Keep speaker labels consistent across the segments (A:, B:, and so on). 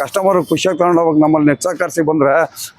A: Customer ಖುಷಿಯಾಗಿ ತಗೊಂಡು ಹೋಗ್ಬೇಕು ನಮ್ಮಲ್ಲಿ ನೆಟ್ ಕಾರ್ಸಿ ಬಂದ್ರೆ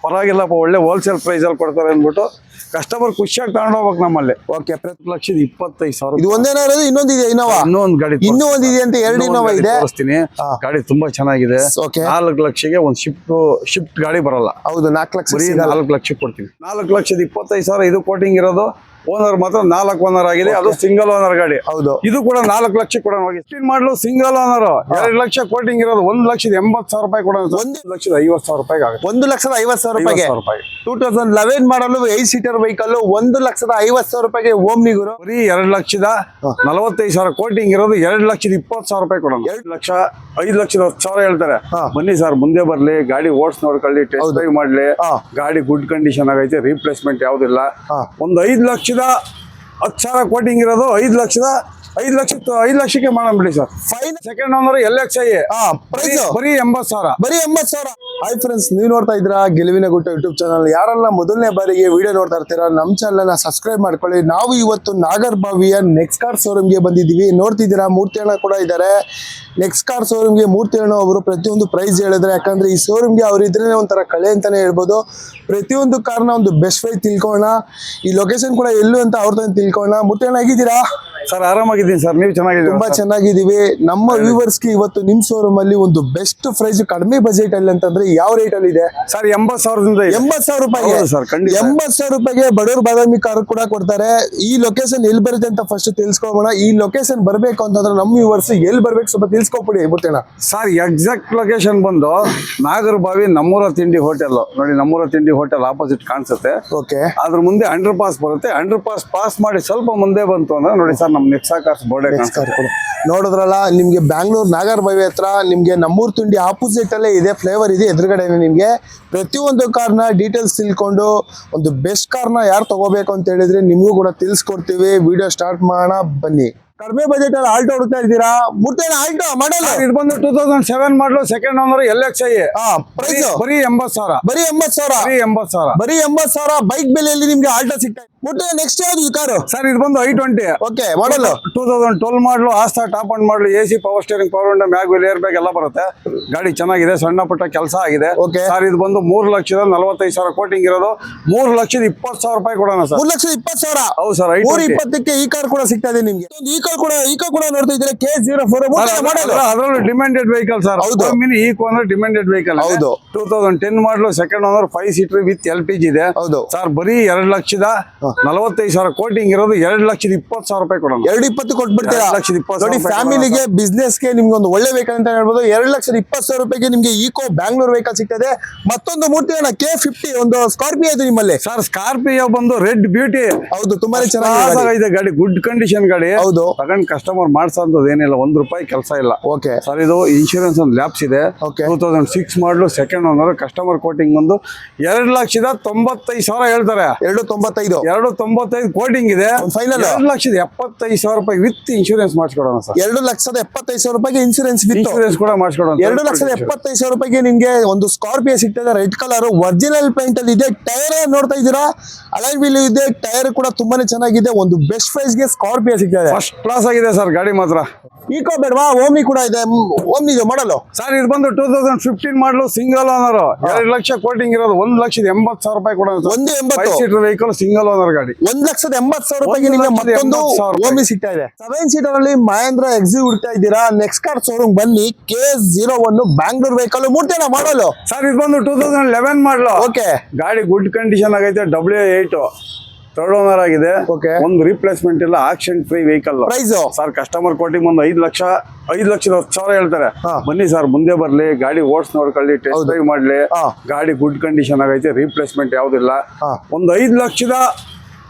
A: ಪರವಾಗಿಲ್ಲಪ್ಪ ಒಳ್ಳೆ ಹೋಲ್ಸೇಲ್ ಪ್ರೈಸಲ್ಲಿ ಕೊಡ್ತಾರೆ ಅಂದ್ಬಿಟ್ಟು ಕಸ್ಟಮರ್ ಖುಷಿಯಾಗಿ ತಗೊಂಡು ಹೋಗ್ಬೇಕು ನಮ್ಮಲ್ಲಿ.
B: ಓಕೆ
A: ಪ್ರತಿ ಲಕ್ಷದ ಇಪ್ಪತ್ತೈದು ಸಾವಿರ
B: ಇದು ಒಂದೇನ ಇರೋದು ಇನ್ನೊಂದು ಇದೆ ಇನೋವಾ?
A: ಇನ್ನೂ ಒಂದು ಗಾಡಿ
B: ಇನ್ನೂ ಒಂದಿದೆ ಅಂತ ಎರಡು
A: ಇನ್ನೂ ಒಂದ್
B: ಇನೋವಾ
A: ಗಾಡಿ
B: ಇದೆ?
A: ತೋರಿಸ್ತೀನಿ. ಗಾಡಿ ತುಂಬಾ ಚೆನ್ನಾಗಿದೆ.
B: ಓಕೆ
A: ನಾಲ್ಕು ಲಕ್ಷಗೆ ಒಂದು ಶಿಫ್ಟ್ ಶಿಫ್ಟ್ ಗಾಡಿ ಬರಲ್ಲ.
B: ಹೌದು ನಾಲ್ಕು ಲಕ್ಷ.
A: ನಾಲ್ಕು ಲಕ್ಷಕ್ಕೆ ಕೊಡ್ತೀನಿ. ನಾಲ್ಕು ಲಕ್ಷದ ಇಪ್ಪತ್ತೈದು ಸಾವಿರ ಇದು ಕೋಟಿಂಗ್ ಇರೋದು. ಓನರ್ ಮಾತ್ರ ನಾಲ್ಕು ಓನರ್ ಆಗಿದೆ. ಅದು ಸಿಂಗಲ್ ಓನರ್ ಗಾಡಿ.
B: ಹೌದು.
A: ಇದು ಕೂಡ ನಾಲ್ಕು ಲಕ್ಷ ಕೊಡೋಣ ಹೋಗಿ. ಸ್ಟೀನ್ ಮಾಡಲು ಸಿಂಗಲ್ ಓನರ್ ಎರಡು ಲಕ್ಷ ಕೋಟಿಂಗ್ ಇರೋದು ಒಂದ್ ಲಕ್ಷದ ಎಂಬತ್ತು ಸಾವಿರ ರೂಪಾಯಿ ಕೂಡ ಒಂದು ಲಕ್ಷದ ಐವತ್ತು ಸಾವಿರ ರೂಪಾಯಿ ಆಗುತ್ತೆ.
B: ಒಂದು ಲಕ್ಷದ ಐವತ್ತು ಸಾವಿರ
A: ರೂಪಾಯಿ ರೂಪಾಯಿ
B: two thousand eleven model eight seater vehicle ಒಂದು ಲಕ್ಷದ ಐವತ್ತು ಸಾವಿರ ರೂಪಾಯಿಗೆ ಓಮ್ ಗುರು.
A: ಬರೀ ಎರಡು ಲಕ್ಷದ ನಲವತ್ತೈದು ಸಾವಿರ ಕೋಟಿಂಗ್ ಇರೋದು ಎರಡು ಲಕ್ಷದ ಇಪ್ಪತ್ತು ಸಾವಿರ ರೂಪಾಯಿ ಕೊಡೋಣ. ಎರಡು ಲಕ್ಷ ಐದು ಲಕ್ಷದ ಹತ್ತು ಸಾವಿರ ಹೇಳ್ತಾರೆ. ಬನ್ನಿ ಸರ್ ಮುಂದೆ ಬರ್ಲಿ ಗಾಡಿ ಓಡಿಸ್ ನೋಡ್ಕೊಳ್ಳಿ ಟೆಸ್ಟ್ ಡ್ರೈವ್ ಮಾಡ್ಲಿ. ಗಾಡಿ ಗುಡ್ ಕಂಡೀಷನ್ ಆಗೈತೆ ರೀಪ್ಲೇಸ್ಮೆಂಟ್ ಯಾವ್ದಿಲ್ಲ. ಒಂದು ಐದು ಲಕ್ಷದ ಹತ್ತು ಸಾವಿರ ಕೋಟಿಂಗ್ ಇರೋದು ಐದು ಲಕ್ಷದ ಐದು ಲಕ್ಷ ಐದು ಲಕ್ಷಕ್ಕೆ ಬಿಡಿ sir.
B: Fine
A: second owner L X I
B: price
A: ಬರೀ ಎಂಬತ್ತು ಸಾವಿರ.
B: ಬರೀ ಎಂಬತ್ತು ಸಾವಿರ? ಹಾಯ್ ಫ್ರೆಂಡ್ಸ್ ನೀವು ನೋಡ್ತಾ ಇದ್ದೀರಾ ಗೆಲುವಿನ ಗುಟ್ಟ ಯೂಟ್ಯೂಬ್ ಚಾನಲ್ ಯಾರೆಲ್ಲ ಮೊದಲನೇ ಬಾರಿಗೆ ವಿಡಿಯೋ ನೋಡ್ತಾ ಇರ್ತೀರಾ ನಮ್ಮ ಚಾನಲ್ನ ಸಬ್ಸ್ಕ್ರೈಬ್ ಮಾಡ್ಕೊಳ್ಳಿ. ನಾವು ಇವತ್ತು ನಾಗರ್ಬಾವಿಯ ನೆಕ್ಸ್ಟ್ ಕಾರ್ ಶೋರೂಮ್ಗೆ ಬಂದಿದ್ದೀವಿ. ನೋಡ್ತಿದ್ದೀರಾ ಮೂರ್ತಿ ಅಣ್ಣ ಕೂಡ ಇದ್ದಾರೆ. ನೆಕ್ಸ್ಟ್ ಕಾರ್ ಶೋರೂಮ್ಗೆ ಮೂರ್ತಿ ಅಣ್ಣ ಅವರು ಪ್ರತಿಯೊಂದು ಪ್ರೈಸ್ ಹೇಳಿದ್ರೆ ಯಾಕಂದ್ರೆ ಈ ಶೋರೂಮ್ಗೆ ಅವ್ರು ಇದ್ರೇನೆ ಒಂಥರ ಕಳೆ ಅಂತಾನೆ ಹೇಳ್ಬೋದು. ಪ್ರತಿಯೊಂದು ಕಾರ್ನ ಒಂದು ಬೆಸ್ಟ್ ಪ್ರೈಸ್ ತಿಳ್ಕೊಳ್ಳೋಣ. ಈ ಲೊಕೇಶನ್ ಕೂಡ ಎಲ್ಲೂ ಅಂತ ಅವ್ರ ತಂದು ತಿಳ್ಕೊಳ್ಳೋಣ. ಮೂರ್ತಿ ಅಣ್ಣ ಹೇಗಿದ್ದೀರಾ?
A: ಸರ್ ಆರಾಮಾಗಿದ್ದೀನಿ ಸರ್. ನೀವು ಚೆನ್ನಾಗಿದ್ದೀರಿ
B: ತುಂಬಾ ಚೆನ್ನಾಗಿದ್ದೀವಿ. ನಮ್ಮ ವ್ಯೂವರ್ಸ್ಗೆ ಇವತ್ತು ನಿಮ್ ಶೋರೂಮ್ ಅಲ್ಲಿ ಒಂದು ಬೆಸ್ಟ್ ಪ್ರೈಸ್ ಕಡಿಮೆ ಬಜೆಟ್ ಅಲ್ಲಿ ಅಂತಂದ್ರೆ ಯಾವ ರೇಟ್ ಅಲ್ಲಿ ಇದೆ?
A: ಸರ್ ಎಂಬತ್ ಸಾವಿರದಿಂದ.
B: ಎಂಬತ್ ಸಾವಿರ ರೂಪಾಯಿಗೆ.
A: ಸರ್, ಖಂಡಿತ.
B: ಎಂಬತ್ ಸಾವಿರ ರೂಪಾಯಿಗೆ ಬಡವರು ಬಾದಾಮಿ ಕಾರ್ ಕೂಡ ಕೊಡ್ತಾರೆ. ಈ ಲೊಕೇಶನ್ ಎಲ್ಲಿ ಬರುತ್ತೆ ಅಂತ ಫಸ್ಟ್ ತಿಳ್ಸ್ಕೊಬೋಣ ಈ ಲೊಕೇಶನ್ ಬರಬೇಕು ಅಂತಂದ್ರೆ ನಮ್ಮ ವ್ಯೂವರ್ಸ್ ಎಲ್ಲಿ ಬರ್ಬೇಕು ಸ್ವಲ್ಪ ತಿಳ್ಸ್ಕೊಬಿಡಿ ಬಿಡ್ತೇನ.
A: ಸರ್ ಎಕ್ಸಾಕ್ಟ್ ಲೊಕೇಶನ್ ಬಂದು ನಾಗರಬಾವಿ ನಮ್ಮೂರ ತಿಂಡಿ ಹೋಟೆಲ್ ನೋಡಿ ನಮ್ಮೂರ ತಿಂಡಿ ಹೋಟೆಲ್ ಆಪೋಸಿಟ್ ಕಾಣಿಸುತ್ತೆ.
B: ಓಕೆ
A: ಅದ್ರ ಮುಂದೆ ಅಂಡರ್ ಪಾಸ್ ಬರುತ್ತೆ. ಅಂಡರ್ ಪಾಸ್ ಪಾಸ್ ಮಾಡಿ ಸ್ವಲ್ಪ ಮುಂದೆ ಬಂತು ಅಂದ್ರೆ ನೋಡಿ ಸರ್ ನಮ್ ನೆಕ್ಸಾ ಕಾರ್ಸ್ ಬೋರ್ಡೆ ಕಾಣಿಸುತ್ತೆ.
B: ನೋಡಿದ್ರಲ್ಲ ನಿಮ್ಗೆ ಬ್ಯಾಂಗ್ಳೂರ್ ನಾಗರ್ಬಾವಿ ಹತ್ರ ನಿಮ್ಗೆ ನಮ್ಮೂರ್ ತಿಂಡಿ ಆಪೋಸಿಟ್ ಅಲ್ಲೇ ಇದೆ ಫ್ಲೇವರ್ ಇದೆ ಎದುರುಗಡೆನೆ ನಿಮ್ಗೆ. ಪ್ರತಿಯೊಂದು ಕಾರ್ನ ಡೀಟೇಲ್ಸ್ ತಿಳ್ಕೊಂಡು ಒಂದು ಬೆಸ್ಟ್ ಕಾರ್ನ ಯಾರು ತಗೋಬೇಕು ಅಂತ ಹೇಳಿದ್ರೆ ನಿಮಗೂ ಕೂಡ ತಿಳಿಸ್ಕೊಡ್ತೀವಿ. ವಿಡಿಯೋ ಸ್ಟಾರ್ಟ್ ಮಾಡೋಣ ಬನ್ನಿ. ಕಡಿಮೆ ಬಜೆಟ್ ಅಲ್ಲಿ ಆಲ್ಟೋ ಹುಡುಕ್ತಾ ಇದ್ದೀರಾ? ಮುಟ್ಟೇನ ಆಲ್ಟೋ ಮಾಡಲ್ಲ
A: ಇದು ಬಂದು two thousand seven model second owner L X I
B: price
A: ಬರೀ ಎಂಬತ್ ಸಾವಿರ.
B: ಬರೀ ಎಂಬತ್ ಸಾವಿರ?
A: ಬರೀ ಎಂಬತ್ ಸಾವಿರ.
B: ಬರೀ ಎಂಬತ್ ಸಾವಿರ ಬೈಕ್ ಬೆಲೆಯಲ್ಲಿ ನಿಮ್ಗೆ ಆಲ್ಟೋ ಸಿಗ್ತಾ ಮುಟ್ಟೆ ನೆಕ್ಸ್ಟ್ ಯಾವ್ದು ಈ ಕಾರು
A: ಸರ್ ಇದು ಬಂದು I twenty
B: okay model
A: two thousand twelve model Asta top end model A C power steering power window mag wheel air bag ಎಲ್ಲ ಬರುತ್ತೆ. ಗಾಡಿ ಚೆನ್ನಾಗಿದೆ ಸಣ್ಣ ಪುಟ್ಟ ಕೆಲಸ ಆಗಿದೆ.
B: ಓಕೆ
A: ಸರ್ ಇದು ಬಂದು ಮೂರು ಲಕ್ಷದ ನಲವತ್ತೈದು ಸಾವಿರ ಕೋಟಿಂಗ್ ಇರೋದು. ಮೂರು ಲಕ್ಷದ ಇಪ್ಪತ್ತು ಸಾವಿರ ರೂಪಾಯಿ ಕೊಡೋಣ ಸರ್
B: ಮೂರ್ ಲಕ್ಷದ ಇಪ್ಪತ್ತು ಸಾವಿರ?
A: ಹೌದು ಸರ್
B: ಮೂರ್ ಇಪ್ಪತ್ತಕ್ಕೆ ಈ ಕಾರ್ ಕೂಡ ಸಿಗ್ತಾ ಇದೆ ನಿಮ್ಗೆ. ಈ ಕಾರ್ ಕೂಡ ಈ ಕಾರ್ ಕೂಡ ನೋಡ್ತಾ ಇದ್ರೆ ಕೆ ಜೀರೋ ಫೋರ್ ಮಾಡಲ್ಲ
A: ಅದರಲ್ಲೂ ಡಿಮ್ಯಾಂಡೆಡ್ ವೆಹಿಕಲ್ ಸರ್
B: ಹೌದು.
A: ಮಿನಿ ಈಕೋ ಅಂದ್ರೆ ಡಿಮ್ಯಾಂಡೆಡ್ ವೆಹಿಕಲ್
B: ಹೌದು.
A: Two thousand ten model second owner five seater with L P G ಇದೆ.
B: ಹೌದು.
A: ಸರ್ ಬರೀ ಎರಡು ಲಕ್ಷದ ನಲವತ್ತೈದು ಸಾವಿರ ಕೋಟಿಂಗ್ ಇರೋದು ಎರಡು ಲಕ್ಷದ ಇಪ್ಪತ್ತು ಸಾವಿರ ರೂಪಾಯಿ ಕೊಡೋಣ.
B: ಎರಡು ಇಪ್ಪತ್ತು ಕೊಟ್ಬಿಡ್ತೀರಾ?
A: ಲಕ್ಷದ ಇಪ್ಪತ್ತು
B: ನೋಡಿ ಫ್ಯಾಮಿಲಿಗೆ ಬಿಸ್ನೆಸ್ ಬಿಸ್ನೆಸ್ಗೆ ನಿಮ್ಗೆ ಒಂದು ಒಳ್ಳೆ ವೆಹಿಕಲ್ ಅಂತ ಹೇಳ್ಬೋದು. ಎರಡು ಲಕ್ಷದ ಇಪ್ಪತ್ತು ಸಾವಿರ ರೂಪಾಯಿಗೆ ನಿಮ್ಗೆ ಈಕೋ ಬ್ಯಾಂಗ್ಳೂರ್ ವೆಹಿಕಲ್ ಸಿಗ್ತದೆ. ಮತ್ತೊಂದು ಮೂರ್ತಿ ಕೆ ಫಿಫ್ಟಿ ಒಂದು ಸ್ಕಾರ್ಪಿಯೋ ಇದೆ ನಿಮ್ಮಲ್ಲಿ.
A: ಸರ್ ಸ್ಕಾರ್ಪಿಯೋ ಬಂದು ರೆಡ್ ಬ್ಯೂಟಿ.
B: ಹೌದು ತುಂಬಾನೇ ಚೆನ್ನಾಗಿದೆ
A: ಇದೆ ಗಾಡಿ ಗುಡ್ ಕಂಡೀಷನ್ ಗಾಡಿ.
B: ಹೌದು.
A: ತಗೊಂಡ್ ಕಸ್ಟಮರ್ ಮಾಡ್ಸೋಂಥದ್ದು ಏನಿಲ್ಲ ಒಂದ್ ರೂಪಾಯಿ ಕೆಲಸ ಇಲ್ಲ.
B: ಓಕೆ.
A: ಸರ್ ಇದು ಇನ್ಶೂರೆನ್ಸ್ ಒಂದು ಲ್ಯಾಬ್ಸ್ ಇದೆ. Two thousand six model second owner customer quoting ಒಂದು ಎರಡು ಲಕ್ಷದ ತೊಂಬತ್ತೈದು ಸಾವಿರ ಹೇಳ್ತಾರೆ.
B: ಎರಡು ತೊಂಬತ್ತೈದು.
A: ಎರಡು ತೊಂಬತ್ತೈದು ಕೋಟಿಂಗ್ ಇದೆ.
B: ಫೈನಲ್?
A: ಎರಡು ಲಕ್ಷದ ಎಪ್ಪತ್ತೈದು ಸಾವಿರ ರೂಪಾಯಿ ವಿತ್ ಇನ್ಶೂರೆನ್ಸ್ ಮಾಡಿಸ್ಕೊಡೋಣ ಸರ್.
B: ಎರಡು ಲಕ್ಷದ ಎಪ್ಪತ್ತೈದು ಸಾವಿರ ರೂಪಾಯಿಗೆ ಇನ್ಶೂರೆನ್ಸ್ ವಿತ್
A: ಇನ್ಶೂರೆನ್ಸ್ ಕೂಡ ಮಾಡಿಸ್ಕೊಡೋಣ
B: ಎರಡು ಲಕ್ಷದ ಎಪ್ಪತ್ತೈದು ಸಾವಿರ ರೂಪಾಯಿಗೆ ನಿಮಗೆ ಒಂದು ಸ್ಕಾರ್ಪಿಯೋ ಸಿಗ್ತದೆ ರೆಡ್ ಕಲರ್ ಒರಿಜಿನಲ್ ಪೇಂಟ್ ಅಲ್ಲಿ ಇದೆ ಟೈರ್ ನೋಡ್ತಾ ಇದ್ದೀರಾ? ಅಲೈನ್ ವೀಲ್ ಇದೆ ಟೈರ್ ಕೂಡ ತುಂಬಾನೇ ಚೆನ್ನಾಗಿದೆ. ಒಂದು ಬೆಸ್ಟ್ ಪ್ರೈಸ್ಗೆ ಸ್ಕಾರ್ಪಿಯೋ ಸಿಗ್ತದೆ
A: ಫಸ್ಟ್ ಕ್ಲಾಸ್ ಆಗಿದೆ ಸರ್ ಗಾಡಿ ಮಾತ್ರ.
B: ಈಕೋ ಬೇಡವಾ ಓಮಿ ಕೂಡ ಇದೆ. ಓಮ್ನಿ ಇದೆ ಮಾಡಲು
A: ಸರ್ ಇದು ಬಂದು two thousand fifteen model single owner ಎರಡು ಲಕ್ಷ ಕೋಟಿಂಗ್ ಇರೋದು ಒಂದ್ ಲಕ್ಷದ ಎಂಬತ್ತು ಸಾವಿರ ರೂಪಾಯಿ ಕೂಡ
B: ಒಂದು ಎಂಬತ್ತು?
A: ಸೀಟರ್ ವೆಹಿಕಲ್ ಸಿಂಗಲ್ ಓನರ್ ಗಾಡಿ.
B: ಒಂದ್ ಲಕ್ಷದ ಎಂಬತ್ ಸಾವಿರ ರೂಪಾಯಿಗೆ ನಿಮ್ಗೆ ಮತ್ತೊಂದು ಓಮಿ. ಸಿಗ್ತಾ ಇದೆ. ಸೆವೆನ್ ಸೀಟರ್ ಅಲ್ಲಿ ಮಹೇಂದ್ರ ಎಕ್ಸಿ ಹುಡ್ತಾ ಇದ್ದೀರಾ? ನೆಕ್ಸ್ಟ್ ಕಾರ್ ಶೋರೂಮ್ ಬನ್ನಿ. K zero one Bangalore vehicle ಮೂರ್ತಿನ model?
A: Sir ಇದು ಬಂದು two thousand eleven model.
B: Okay
A: ಗಾಡಿ ಗುಡ್ ಕಂಡೀಷನ್ ಆಗೈತೆ ಡಬ್ಲ್ಯೂ ಏಟ್ ಥರ್ಡ್ ಓನರ್ ಆಗಿದೆ.
B: ಓಕೆ
A: ಒಂದು ರಿಪ್ಲೇಸ್ಮೆಂಟ್ ಇಲ್ಲ action free vehicle
B: price
A: sir customer ಕೋಟಿ ಒಂದು ಐದು ಲಕ್ಷ ಐದು ಲಕ್ಷದ ಹತ್ತು ಸಾವಿರ ಹೇಳ್ತಾರೆ. ಬನ್ನಿ ಸರ್ ಮುಂದೆ ಬರ್ಲಿ ಗಾಡಿ ಓಡಿಸ್ ನೋಡ್ಕೊಳ್ಳಿ ಟೆಸ್ಟ್. ಡ್ರೈವ್ ಮಾಡ್ಲಿ. ಗಾಡಿ ಗುಡ್ ಕಂಡೀಷನ್ ಆಗೈತೆ ರಿಪ್ಲೇಸ್ಮೆಂಟ್ ಯಾವ್ದಿಲ್ಲ. ಒಂದು ಐದು ಲಕ್ಷದ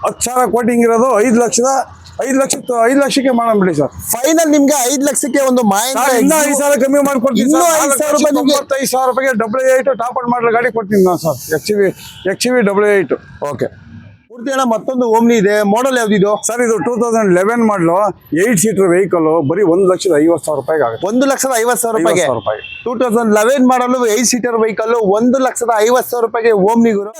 A: ಹತ್ತು ಸಾವಿರ ಕೋಟಿ ಇರೋದು ಐದು ಲಕ್ಷದ ಐದು ಲಕ್ಷ ಐದು ಲಕ್ಷಕ್ಕೆ ಮಾಡೋಣ ಬಿಡಿ ಸರ್.
B: ಫೈನಲ್ ನಿಮ್ಗೆ ಐದು ಲಕ್ಷಕ್ಕೆ ಒಂದು ಮಹೇಂದ್ರ
A: ಇನ್ನೂ ಐದು ಸಾವಿರ ಕಮ್ಮಿ ಮಾಡ್ಕೊಡ್ತೀನಿ
B: ಇನ್ನೂ. ಐದು ಸಾವಿರ ರೂಪಾಯಿ ನಿಮ್ಗೆ-
A: ಐದು ಸಾವಿರ ರೂಪಾಯಿಗೆ W eight top end model ಗಾಡಿ ಕೊಡ್ತೀನಿ ನಾನು sir. X V X V W eight
B: okay Murthy ಅಣ್ಣ ಮತ್ತೊಂದು ಓಮ್ನಿ ಇದೆ. ಮಾಡಲ್ ಯಾವ್ದಿದು
A: ಸರ್ ಇದು two thousand eleven model eight seater vehicle ಬರೀ ಒಂದು ಲಕ್ಷದ ಐವತ್ತು ಸಾವಿರ ರೂಪಾಯಿಗೆ ಆಗುತ್ತೆ.
B: ಒಂದು ಲಕ್ಷದ ಐವತ್ತು ಸಾವಿರ ರೂಪಾಯಿಗೆ?
A: ರೂಪಾಯಿ.
B: Two thousand eleven model eight seater vehicle ಒಂದು ಲಕ್ಷದ ಐವತ್ತು ಸಾವಿರ ರೂಪಾಯಿಗೆ ಓಮ್ನಿ ಗುರು.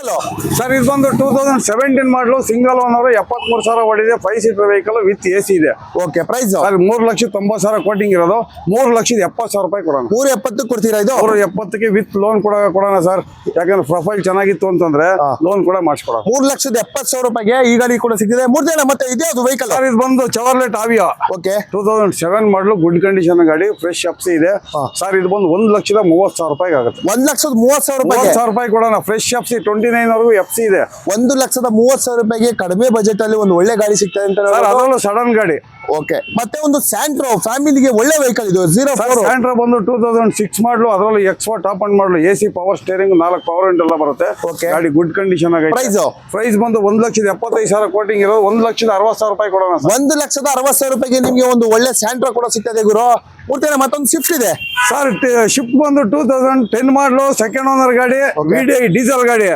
A: ಸರ್ ಇದು ಬಂದು two thousand seventeen model single owner ಎಪ್ಪತ್ಮೂರು ಸಾವಿರ ಹೊಡಿದೆ five seater vehicle with A C ಇದೆ.
B: ಓಕೆ ಪ್ರೈಸ್
A: ಸರ್ ಮೂರು ಲಕ್ಷದ ತೊಂಬತ್ತು ಸಾವಿರ ಕೋಟಿಂಗ್ ಇರೋದು. ಮೂರು ಲಕ್ಷದ ಎಪ್ಪತ್ತು ಸಾವಿರ ರೂಪಾಯಿ ಕೊಡೋಣ.
B: ಮೂರು ಎಪ್ಪತ್ತು ಕೊಡ್ತೀರಾ ಇದು?
A: ಅವರು ಎಪ್ಪತ್ತಕ್ಕೆ ವಿತ್ ಲೋನ್ ಕೂಡ ಕೊಡೋಣ ಸರ್. ಯಾಕಂದ್ರೆ ಪ್ರೊಫೈಲ್ ಚೆನ್ನಾಗಿತ್ತು ಅಂತಂದ್ರೆ. ಲೋನ್ ಕೂಡ ಮಾಡಿಸ್ಕೊಡೋಣ.
B: ಮೂರು ಲಕ್ಷದ ಎಪ್ಪತ್ತು ಸಾವಿರ ರೂಪಾಯಿಗೆ ಈ ಗಾಡಿ ಕೂಡ ಸಿಗ್ತಿದೆ ಮೂರ್ ದಿನ ಮತ್ತೆ ಅದು ವೆಹಿಕಲ್
A: ಸರ್ ಇದು ಬಂದು Chevrolet Aveo
B: okay
A: two thousand seven model good condition ಗಾಡಿ ಫ್ರೆಶ್ ಅಪ್ಸಿ ಇದೆ. ಸರ್ ಇದು ಬಂದು ಒಂದು ಲಕ್ಷದ ಮೂವತ್ತು ಸಾವಿರ ರೂಪಾಯಿಗೆ ಆಗುತ್ತೆ.
B: ಒಂದ್ ಲಕ್ಷದ ಮೂವತ್ತು ಸಾವಿರ
A: ಮೂವತ್ತು ಸಾವಿರ ರೂಪಾಯಿ ಕೊಡೋಣ. Fresh F C twenty nine ವರೆಗೂ ಎಫ್ ಸಿ ಇದೆ.
B: ಒಂದು ಲಕ್ಷದ ಮೂವತ್ತು ಸಾವಿರ ರೂಪಾಯಿಗೆ ಕಡಿಮೆ ಬಜೆಟ್ ಅಲ್ಲಿ ಒಂದು ಒಳ್ಳೆ ಗಾಡಿ ಸಿಗ್ತದೆ ಅಂತ
A: ಅದರಲ್ಲೂ ಸಡನ್ ಗಾಡಿ.
B: ಓಕೆ ಮತ್ತೆ ಒಂದು ಸ್ಯಾಂಟ್ರೋ ಫ್ಯಾಮಿಲಿಗೆ ಒಳ್ಳೆ ವೆಹಿಕಲ್ ಇದು ಜೀರೋ ಫೋರ್
A: ಸ್ಯಾಂಟ್ರಾ ಬಂದು ಟೂ ತೌಸಂಡ್ ಸಿಕ್ಸ್ ಮಾಡಲು ಅದರಲ್ಲೂ ಎಕ್ಸ್ಪಾ top end model A C power steering ನಾಲ್ಕು ಪವರ್ ಇಂಟ್ ಎಲ್ಲ ಬರುತ್ತೆ. ಗಾಡಿ ಗುಡ್ ಕಂಡೀಷನ್ ಆಗಿದೆ
B: ಪ್ರೈಸ್
A: ಪ್ರೈಸ್ ಬಂದು ಒಂದು ಲಕ್ಷದ ಎಪ್ಪತ್ತೈದು ಸಾವಿರ ಕೋಟಿಂಗ್ ಇರೋದು ಒಂದು ಲಕ್ಷದ ಅರವತ್ತು ಸಾವಿರ ರೂಪಾಯಿ ಕೊಡೋಣ
B: ಒಂದು ಲಕ್ಷದ ಅರವತ್ತು ಸಾವಿರ ರೂಪಾಯಿಗೆ ನಿಮಗೆ ಒಂದು ಒಳ್ಳೆ ಸ್ಯಾಂಟ್ರೋ ಕೂಡ ಸಿಗ್ತದೆ ಗುರು. ಮೂರ್ತಿನ ಮತ್ತೊಂದು ಶಿಫ್ಟ್ ಇದೆ.
A: ಸರ್ ಶಿಫ್ಟ್ ಬಂದು two thousand ten model second owner ಗಾಡಿ ವಿ ಐ ಡೀಸೆಲ್ ಗಾಡಿ.